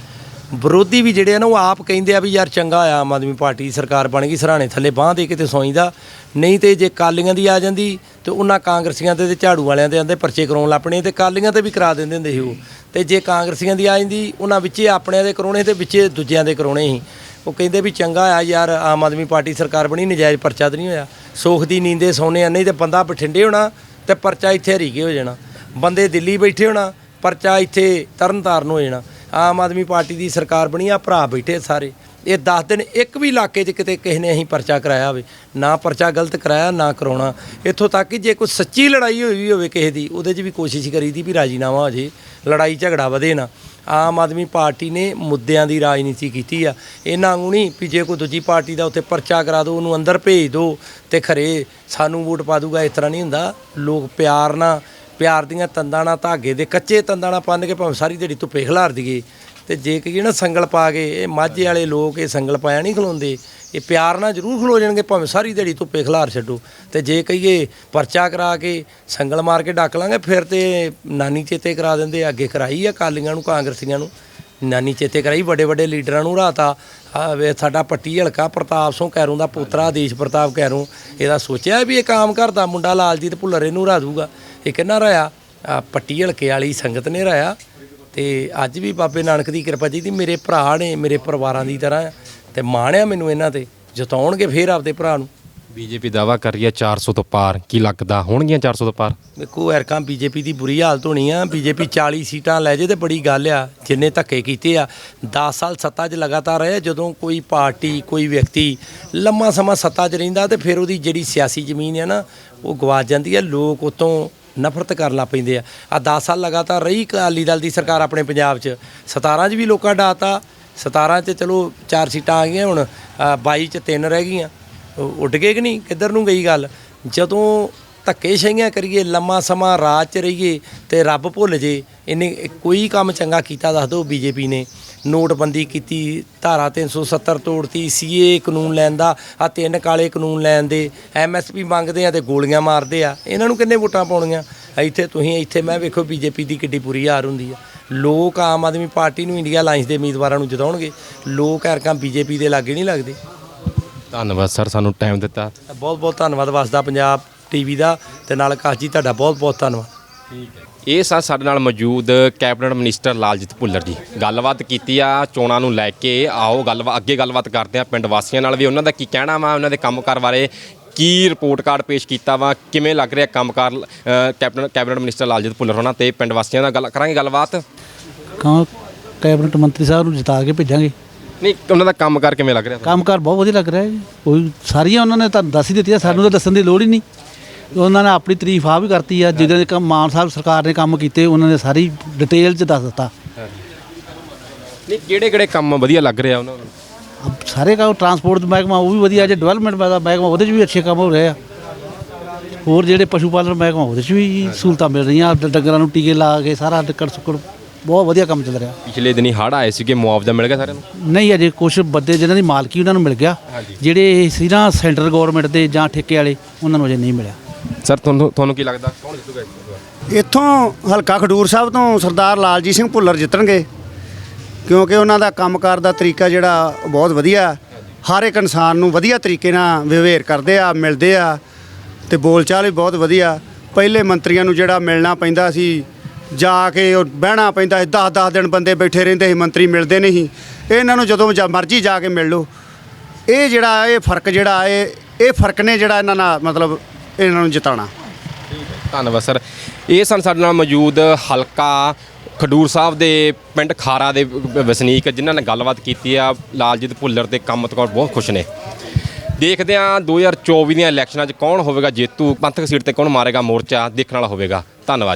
ਵਿਰੋਧੀ ਵੀ ਜਿਹੜੇ ਆ ਨਾ, ਉਹ ਆਪ ਕਹਿੰਦੇ ਆ ਵੀ ਯਾਰ ਚੰਗਾ ਹੋਇਆ ਆਮ ਆਦਮੀ ਪਾਰਟੀ, ਸਰਕਾਰ ਬਣ ਗਈ, ਸਰਾਣੇ ਥੱਲੇ ਬਾਹ ਦੇ ਕੇ ਤੇ ਸੌਂਈਦਾ। ਨਹੀਂ ਤੇ ਜੇ ਕਾਲੀਆਂ ਦੀ ਆ ਜਾਂਦੀ ਤੇ ਉਹਨਾਂ ਕਾਂਗਰਸੀਆਂ ਦੇ ਤੇ ਝਾੜੂ ਵਾਲਿਆਂ ਦੇ ਆਂਦੇ ਪਰਚੇ ਕਰਾਉਣ ਲੱਪਣੇ ਤੇ ਕਾਲੀਆਂ ਤੇ ਵੀ ਕਰਾ ਦਿੰਦੇ ਹੁੰਦੇ ਸੀ ਉਹ। ਤੇ ਜੇ ਕਾਂਗਰਸੀਆਂ ਦੀ ਆ ਜਾਂਦੀ, ਉਹਨਾਂ ਵਿੱਚੇ ਆਪਣਿਆਂ ਦੇ ਕਰਾਉਣੇ ਤੇ ਵਿੱਚੇ ਦੂਜਿਆਂ ਦੇ ਕਰਾਉਣੇ ਸੀ। ਉਹ ਕਹਿੰਦੇ ਵੀ ਚੰਗਾ ਆ ਯਾਰ, ਆਮ ਆਦਮੀ ਪਾਰਟੀ ਸਰਕਾਰ ਬਣੀ, ਨਜਾਇਜ਼ ਪਰਚਾ ਤਾਂ ਨਹੀਂ ਹੋਇਆ। ਸੁੱਖ ਦੀ ਨੀਂਦੇ ਸੋਨੇ ਆ, ਨਹੀਂ ਤੇ ਬੰਦਾ ਬਠਿੰਡੇ ਹੋਣਾ ਤੇ ਪਰਚਾ ਇੱਥੇ ਹਰੀਕੇ ਹੋ ਜਾਣਾ। ਬੰਦੇ ਦਿੱਲੀ ਬੈਠੇ ਹੋਣਾ, ਪਰਚਾ ਇੱਥੇ ਤਰਨਤਾਰਨ ਹੋ ਜਾਣਾ। ਆਮ ਆਦਮੀ ਪਾਰਟੀ ਦੀ ਸਰਕਾਰ ਬਣੀ ਆ, ਭਰਾ ਬੈਠੇ ਸਾਰੇ। ਇਹ 10 ਦਿਨ ਇੱਕ ਵੀ ਇਲਾਕੇ 'ਚ ਕਿਤੇ ਕਿਸੇ ਨੇ ਅਸੀਂ ਪਰਚਾ ਕਰਾਇਆ ਹੋਵੇ। ਨਾ ਪਰਚਾ ਗਲਤ ਕਰਾਇਆ, ਨਾ ਕਰਾਉਣਾ। ਇੱਥੋਂ ਤੱਕ ਕਿ ਜੇ ਕੋਈ ਸੱਚੀ ਲੜਾਈ ਹੋਈ ਵੀ ਹੋਵੇ ਕਿਸੇ ਦੀ, ਉਹਦੇ 'ਚ ਵੀ ਕੋਸ਼ਿਸ਼ ਕਰੀਦੀ ਵੀ ਰਾਜੀਨਾਮਾ ਹੋ ਜੇ, ਲੜਾਈ ਝਗੜਾ ਵਧੇ ਨਾ। ਆਮ ਆਦਮੀ ਪਾਰਟੀ ਨੇ ਮੁੱਦਿਆਂ ਦੀ ਰਾਜਨੀਤੀ ਕੀਤੀ ਆ। ਇਹਨਾਂ ਨੂੰ ਨਹੀਂ ਵੀ ਜੇ ਕੋਈ ਦੂਜੀ ਪਾਰਟੀ ਦਾ ਉੱਥੇ ਪਰਚਾ ਕਰਾ ਦਿਓ ਉਹਨੂੰ ਅੰਦਰ ਭੇਜ ਦਿਓ ਤੇ ਖਰੇ ਸਾਨੂੰ ਵੋਟ ਪਾ ਦੂਗਾ, ਇਸ ਤਰ੍ਹਾਂ ਨਹੀਂ ਹੁੰਦਾ। ਲੋਕ ਪਿਆਰ ਨਾਲ, ਪਿਆਰ ਦੀਆਂ ਤੰਦਾਂ ਨਾਲ ਧਾਗੇ ਦੇ ਕੱਚੇ ਤੰਦਾਂ ਨਾਲ ਪੰਨ ਕੇ ਭਾਵੇਂ ਸਾਰੀ ਦਿਹਾੜੀ ਧੁੱਪੇ ਖਿਲਾਰ ਦਈਏ। ਤੇ ਜੇ ਕਹੀਏ ਨਾ ਸੰਗਲ ਪਾ ਕੇ, ਇਹ ਮਾਝੇ ਵਾਲੇ ਲੋਕ ਇਹ ਸੰਗਲ ਪਾਇਆ ਨਹੀਂ ਖਲੋਂਦੇ, ਇਹ ਪਿਆਰ ਨਾਲ ਜ਼ਰੂਰ ਖਲੋ ਜਾਣਗੇ, ਭਾਵੇਂ ਸਾਰੀ ਦਿਹਾੜੀ ਧੁੱਪੇ ਖਿਲਾਰ ਛੱਡੋ। ਤੇ ਜੇ ਕਹੀਏ ਪਰਚਾ ਕਰਾ ਕੇ ਸੰਗਲ ਮਾਰ ਕੇ ਡੱਕ ਲਾਂਗੇ, ਫਿਰ ਤੇ ਨਾਨੀ ਚੇਤੇ ਕਰਾ ਦਿੰਦੇ ਅੱਗੇ ਕਰਾਈ ਆ ਕਾਲੀਆਂ ਨੂੰ, ਕਾਂਗਰਸੀਆਂ ਨੂੰ। ਨਾਨੀ ਚੇਤੇ ਕਰਾਈ ਵੱਡੇ ਵੱਡੇ ਲੀਡਰਾਂ ਨੂੰ ਰਾਤਾ, ਆ ਸਾਡਾ ਪੱਟੀ ਹਲਕਾ ਪ੍ਰਤਾਪ ਸਿੰਘ ਕੈਰੋਂ ਦਾ ਪੋਤਰਾ, ਦੇਸ਼ ਪ੍ਰਤਾਪ ਕੈਰੋਂ, ਇਹਦਾ ਸੋਚਿਆ ਵੀ ਇਹ ਕਾਮ ਕਰਦਾ, ਮੁੰਡਾ ਲਾਲਜੀਤ ਭੁੱਲਰ ਇਹਨੂੰ ਰਾ ਦੂਗਾ। ਇਹ ਕਿੰਨਾ ਰਾਇਆ? ਪੱਟੀ ਹਲਕੇ ਵਾਲੀ ਸੰਗਤ ਨੇ ਰਾਇਆ। ਤੇ ਅੱਜ ਵੀ ਬਾਬੇ ਨਾਨਕ ਦੀ ਕਿਰਪਾ ਜੀ ਦੀ ਮੇਰੇ ਭਰਾ ਨੇ ਮੇਰੇ ਪਰਿਵਾਰਾਂ ਦੀ ਤਰ੍ਹਾਂ ਤੇ ਮਾਣਿਆ ਮੈਨੂੰ ਇਹਨਾਂ ਤੇ ਜਿਤਾਉਣਗੇ ਫੇਰ ਆਪਦੇ ਭਰਾ ਨੂੰ। ਬੀਜੇਪੀ ਦਾਵਾ ਕਰ ਰਹੀ ਹੈ 400 ਤੋਂ ਪਾਰ ਕੀ ਲੱਗਦਾ ਹੋਣਗੀਆਂ 400 ਤੋਂ ਪਾਰ? ਵੇਖੋ ਐਰਕਾਂ ਬੀਜੇਪੀ ਦੀ ਬੁਰੀ ਹਾਲਤ ਹੋਣੀ ਆ ਬੀਜੇਪੀ 40 ਸੀਟਾਂ ਲੈ ਜੇ ਤੇ ਬੜੀ ਗੱਲ ਆ ਜਿੰਨੇ ਧੱਕੇ ਕੀਤੇ ਆ 10 ਸਾਲ ਸੱਤਾ 'ਚ ਲਗਾਤਾਰ ਰਹੇ ਜਦੋਂ ਕੋਈ ਪਾਰਟੀ ਕੋਈ ਵਿਅਕਤੀ ਲੰਮਾ ਸਮਾਂ ਸੱਤਾ 'ਚ ਰਹਿੰਦਾ ਤੇ ਫਿਰ ਉਹਦੀ ਜਿਹੜੀ ਸਿਆਸੀ ਜ਼ਮੀਨ ਆ ਨਾ ਉਹ ਗਵਾਚ ਜਾਂਦੀ ਆ ਲੋਕ ਉਤੋਂ ਨਫ਼ਰਤ ਕਰਨ ਲੱਗ ਪੈਂਦੇ ਆ। ਆ 10 ਸਾਲ ਲਗਾਤਾਰ ਰਹੀ ਅਕਾਲੀ ਦਲ ਦੀ ਸਰਕਾਰ ਆਪਣੇ ਪੰਜਾਬ 'ਚ। 17 'ਚ ਵੀ ਲੋਕਾਂ ਡਾਤਾ 17 'ਚ ਚਲੋ ਚਾਰ ਸੀਟਾਂ ਆ ਗਈਆਂ ਹੁਣ। ਅ, 22 'ਚ ਤਿੰਨ ਰਹਿ ਗਈਆਂ। ਉੱਡ ਗਏ ਕਿ ਨਹੀਂ? ਕਿੱਧਰ ਨੂੰ ਗਈ ਗੱਲ? ਜਦੋਂ ਧੱਕੇ ਸ਼ਈਆਂ ਕਰੀਏ ਲੰਮਾ ਸਮਾਂ ਰਾਜ 'ਚ ਰਹੀਏ ਤੇ ਰੱਬ ਭੁੱਲ ਜੇ ਇਹਨੇ ਕੋਈ ਕੰਮ ਚੰਗਾ ਕੀਤਾ ਦੱਸ ਦਿਓ ਬੀਜੇਪੀ ਨੇ। ਨੋਟਬੰਦੀ ਕੀਤੀ ਧਾਰਾ 370 ਤੋੜਤੀ ਸੀਏ ਕਾਨੂੰਨ ਲੈਣ ਦਾ ਆ ਤਿੰਨ ਕਾਲੇ ਕਾਨੂੰਨ ਲੈਣ ਦੇ ਐਮਐਸਪੀ ਮੰਗਦੇ ਆ ਤੇ ਗੋਲੀਆਂ ਮਾਰਦੇ ਆ। ਇਹਨਾਂ ਨੂੰ ਕਿੰਨੇ ਵੋਟਾਂ ਪਾਉਣੀਆਂ? ਇੱਥੇ ਤੁਸੀਂ ਇੱਥੇ ਮੈਂ ਵੇਖੋ ਬੀਜੇਪੀ ਦੀ ਕਿੱਡੀ ਬੁਰੀ ਹਾਰ ਹੁੰਦੀ ਆ। ਲੋਕ ਆਮ ਆਦਮੀ ਪਾਰਟੀ ਨੂੰ ਇੰਡੀਆ ਅਲਾਈਅੰਸ ਦੇ ਉਮੀਦਵਾਰਾਂ ਨੂੰ ਜਿਤਾਉਣਗੇ। ਲੋਕ ਐਰਕਾਂ ਬੀਜੇਪੀ ਦੇ ਲਾਗੇ ਨਹੀਂ ਲੱਗਦੇ। ਧੰਨਵਾਦ ਸਰ ਸਾਨੂੰ ਟਾਈਮ ਦਿੱਤਾ। ਬਹੁਤ ਬਹੁਤ ਧੰਨਵਾਦ ਵਸਦਾ ਪੰਜਾਬ ਟੀਵੀ ਦਾ ਤੇ ਨਾਲ ਆਕਾਸ਼ ਜੀ ਤੁਹਾਡਾ ਬਹੁਤ ਬਹੁਤ ਧੰਨਵਾਦ ਇਹ ਸਨ ਸਾਡੇ ਨਾਲ ਮੌਜੂਦ ਕੈਬਨਿਟ ਮਿਨਿਸਟਰ ਲਾਲਜੀਤ ਭੁੱਲਰ ਜੀ। ਗੱਲਬਾਤ ਕੀਤੀ ਆ ਚੋਣਾਂ ਨੂੰ ਲੈ ਕੇ। ਆਓ ਗੱਲ ਅੱਗੇ ਗੱਲਬਾਤ ਕਰਦੇ ਆ ਪਿੰਡ ਵਾਸੀਆਂ ਨਾਲ ਵੀ। ਉਹਨਾਂ ਦਾ ਕੀ ਕਹਿਣਾ ਵਾ? ਉਹਨਾਂ ਦੇ ਕੰਮਕਾਰ ਬਾਰੇ ਕੀ ਰਿਪੋਰਟ ਕਾਰਡ ਪੇਸ਼ ਕੀਤਾ ਵਾ? ਕਿਵੇਂ ਲੱਗ ਰਿਹਾ ਕੰਮਕਾਰ cabinet cabinet minister Laljit Bhullar ਹੋਣਾ ਤੇ ਪਿੰਡ ਵਾਸੀਆਂ ਨਾਲ ਗੱਲ ਕਰਾਂਗੇ ਗੱਲਬਾਤ। ਕੈਬਨਿਟ ਮੰਤਰੀ ਸਾਹਿਬ ਨੂੰ ਜਿਤਾ ਕੇ ਭੇਜਾਂਗੇ। ਨਹੀਂ ਉਹਨਾਂ ਦਾ ਕੰਮਕਾਰ ਕਿਵੇਂ ਲੱਗ ਰਿਹਾ? ਕੰਮਕਾਰ ਬਹੁਤ ਵਧੀਆ ਲੱਗ ਰਿਹਾ ਹੈ ਜੀ। ਕੋਈ ਸਾਰੀਆਂ ਉਹਨਾਂ ਨੇ ਤੁਹਾਨੂੰ ਦੱਸ ਹੀ ਦਿੱਤੀਆਂ ਸਾਨੂੰ ਤਾਂ ਦੱਸਣ ਦੀ ਲੋੜ ਹੀ ਨਹੀਂ। ਉਹਨਾਂ ਨੇ ਆਪਣੀ ਤਾਰੀਫ ਆ ਵੀ ਕਰਤੀ ਆ ਜਿਹਦੇ ਕੰਮ ਮਾਨ ਸਾਹਿਬ ਸਰਕਾਰ ਨੇ ਕੰਮ ਕੀਤੇ ਉਹਨਾਂ ਨੇ ਸਾਰੀ ਡਿਟੇਲ 'ਚ ਦੱਸ ਦਿੱਤਾ। ਨਹੀਂ ਕਿਹੜੇ ਕਿਹੜੇ ਕੰਮ ਵਧੀਆ ਲੱਗ ਰਿਹਾ ਉਹਨਾਂ ਨੂੰ? ਸਾਰੇ ਕੰਮ ਟਰਾਂਸਪੋਰਟ ਦਾ ਮਹਿਕਮਾ ਉਹ ਵੀ ਵਧੀਆ ਜੇ ਡਿਵੈਲਪਮੈਂਟ ਦਾ ਮਹਿਕਮਾ ਉਹਦੇ 'ਚ ਵੀ ਅੱਛੇ ਕੰਮ ਹੋ ਰਹੇ ਆ। ਹੋਰ ਜਿਹੜੇ ਪਸ਼ੂ ਪਾਲਣ ਮਹਿਕਮਾ ਉਹਦੇ 'ਚ ਵੀ ਸਹੂਲਤਾਂ ਮਿਲ ਰਹੀਆਂ ਡੰਗਰਾਂ ਨੂੰ ਟੀਕੇ ਲਾ ਕੇ ਸਾਰਾ ਟਿੱਕੜ ਸੁੱਕੜ ਬਹੁਤ ਵਧੀਆ ਕੰਮ ਚੱਲ ਰਿਹਾ। ਪਿਛਲੇ ਦਿਨੀ ਹੜ੍ਹ ਆਏ ਸੀਗੇ ਮੁਆਵਜ਼ਾ ਮਿਲ ਗਿਆ ਸਾਰਿਆਂ ਨੂੰ? ਨਹੀਂ ਅਜੇ ਕੁਝ ਬੰਦੇ ਜਿਨ੍ਹਾਂ ਦੀ ਮਾਲਕੀ ਉਹਨਾਂ ਨੂੰ ਮਿਲ ਗਿਆ। ਜਿਹੜੇ ਸੀ ਨਾ ਸੈਂਟਰ ਗਵਰਨਮੈਂਟ ਦੇ ਜਾਂ ਠੇਕੇ ਵਾਲੇ ਉਹਨਾਂ ਨੂੰ ਅਜੇ ਨਹੀਂ ਮਿਲਿਆ। ਸਰ, ਤੁਹਾਨੂੰ ਤੁਹਾਨੂੰ ਕੀ ਲੱਗਦਾ? ਕੌਣ ਜਿੱਤੂਗਾ ਇਸ ਵਾਰ? ਇੱਥੋਂ ਹਲਕਾ ਖਡੂਰ ਸਾਹਿਬ ਤੋਂ ਸਰਦਾਰ ਲਾਲਜੀਤ ਸਿੰਘ ਭੁੱਲਰ ਜਿੱਤਣਗੇ, ਕਿਉਂਕਿ ਉਹਨਾਂ ਦਾ ਕੰਮਕਾਰ ਦਾ ਤਰੀਕਾ ਜਿਹੜਾ ਬਹੁਤ ਵਧੀਆ। ਹਰ ਇੱਕ ਇਨਸਾਨ ਨੂੰ ਵਧੀਆ ਤਰੀਕੇ ਨਾਲ ਵਿਵਹਾਰ ਕਰਦੇ ਆ, ਮਿਲਦੇ ਆ ਤੇ ਬੋਲਚਾਲ ਵੀ ਬਹੁਤ ਵਧੀਆ। ਪਹਿਲੇ ਮੰਤਰੀਆਂ ਨੂੰ ਜਿਹੜਾ ਮਿਲਣਾ ਪੈਂਦਾ ਸੀ, ਜਾ ਕੇ ਉਹ ਬਹਿਣਾ ਪੈਂਦਾ ਸੀ 10-10 ਦਿਨ ਬੰਦੇ ਬੈਠੇ ਰਹਿੰਦੇ ਸੀ, ਮੰਤਰੀ ਮਿਲਦੇ ਨਹੀਂ ਸੀ। ਇਹਨਾਂ ਨੂੰ ਜਦੋਂ ਜਾ- ਮਰਜ਼ੀ ਜਾ ਕੇ ਮਿਲ ਲਓ। ਇਹ ਜਿਹੜਾ ਇਹ ਫ਼ਰਕ ਜਿਹੜਾ, ਇਹ ਇਹ ਫ਼ਰਕ ਨੇ ਜਿਹੜਾ ਇਹਨਾਂ ਨਾਲ ਮਤਲਬ ਇਹਨਾਂ ਨੂੰ ਜਿਤਾਉਣਾ। ਧੰਨਵਾਦ, ਸਰ। ਇਹ ਸਨ ਸਾਡੇ ਨਾਲ ਮੌਜੂਦ ਹਲਕਾ ਖਡੂਰ ਸਾਹਿਬ ਦੇ ਪਿੰਡ ਖਾਰਾ ਦੇ ਵਸਨੀਕ, ਜਿਨ੍ਹਾਂ ਨੇ ਗੱਲਬਾਤ ਕੀਤੀ ਆ। ਲਾਲਜੀਤ ਭੁੱਲਰ ਤੇ ਕੰਮਤ ਕੌਰ ਬਹੁਤ ਖੁਸ਼ ਨੇ। ਦੇਖਦੇ ਆ 2024 ਦੀਆਂ ਇਲੈਕਸ਼ਨਾਂ 'ਚ ਕੌਣ ਹੋਵੇਗਾ ਜੇਤੂ, ਪੰਥਕ ਸੀਟ ਤੇ ਕੌਣ ਮਾਰੇਗਾ ਮੋਰਚਾ, ਦੇਖਣ ਵਾਲਾ ਹੋਵੇਗਾ। ਧੰਨਵਾਦ ਜੀ।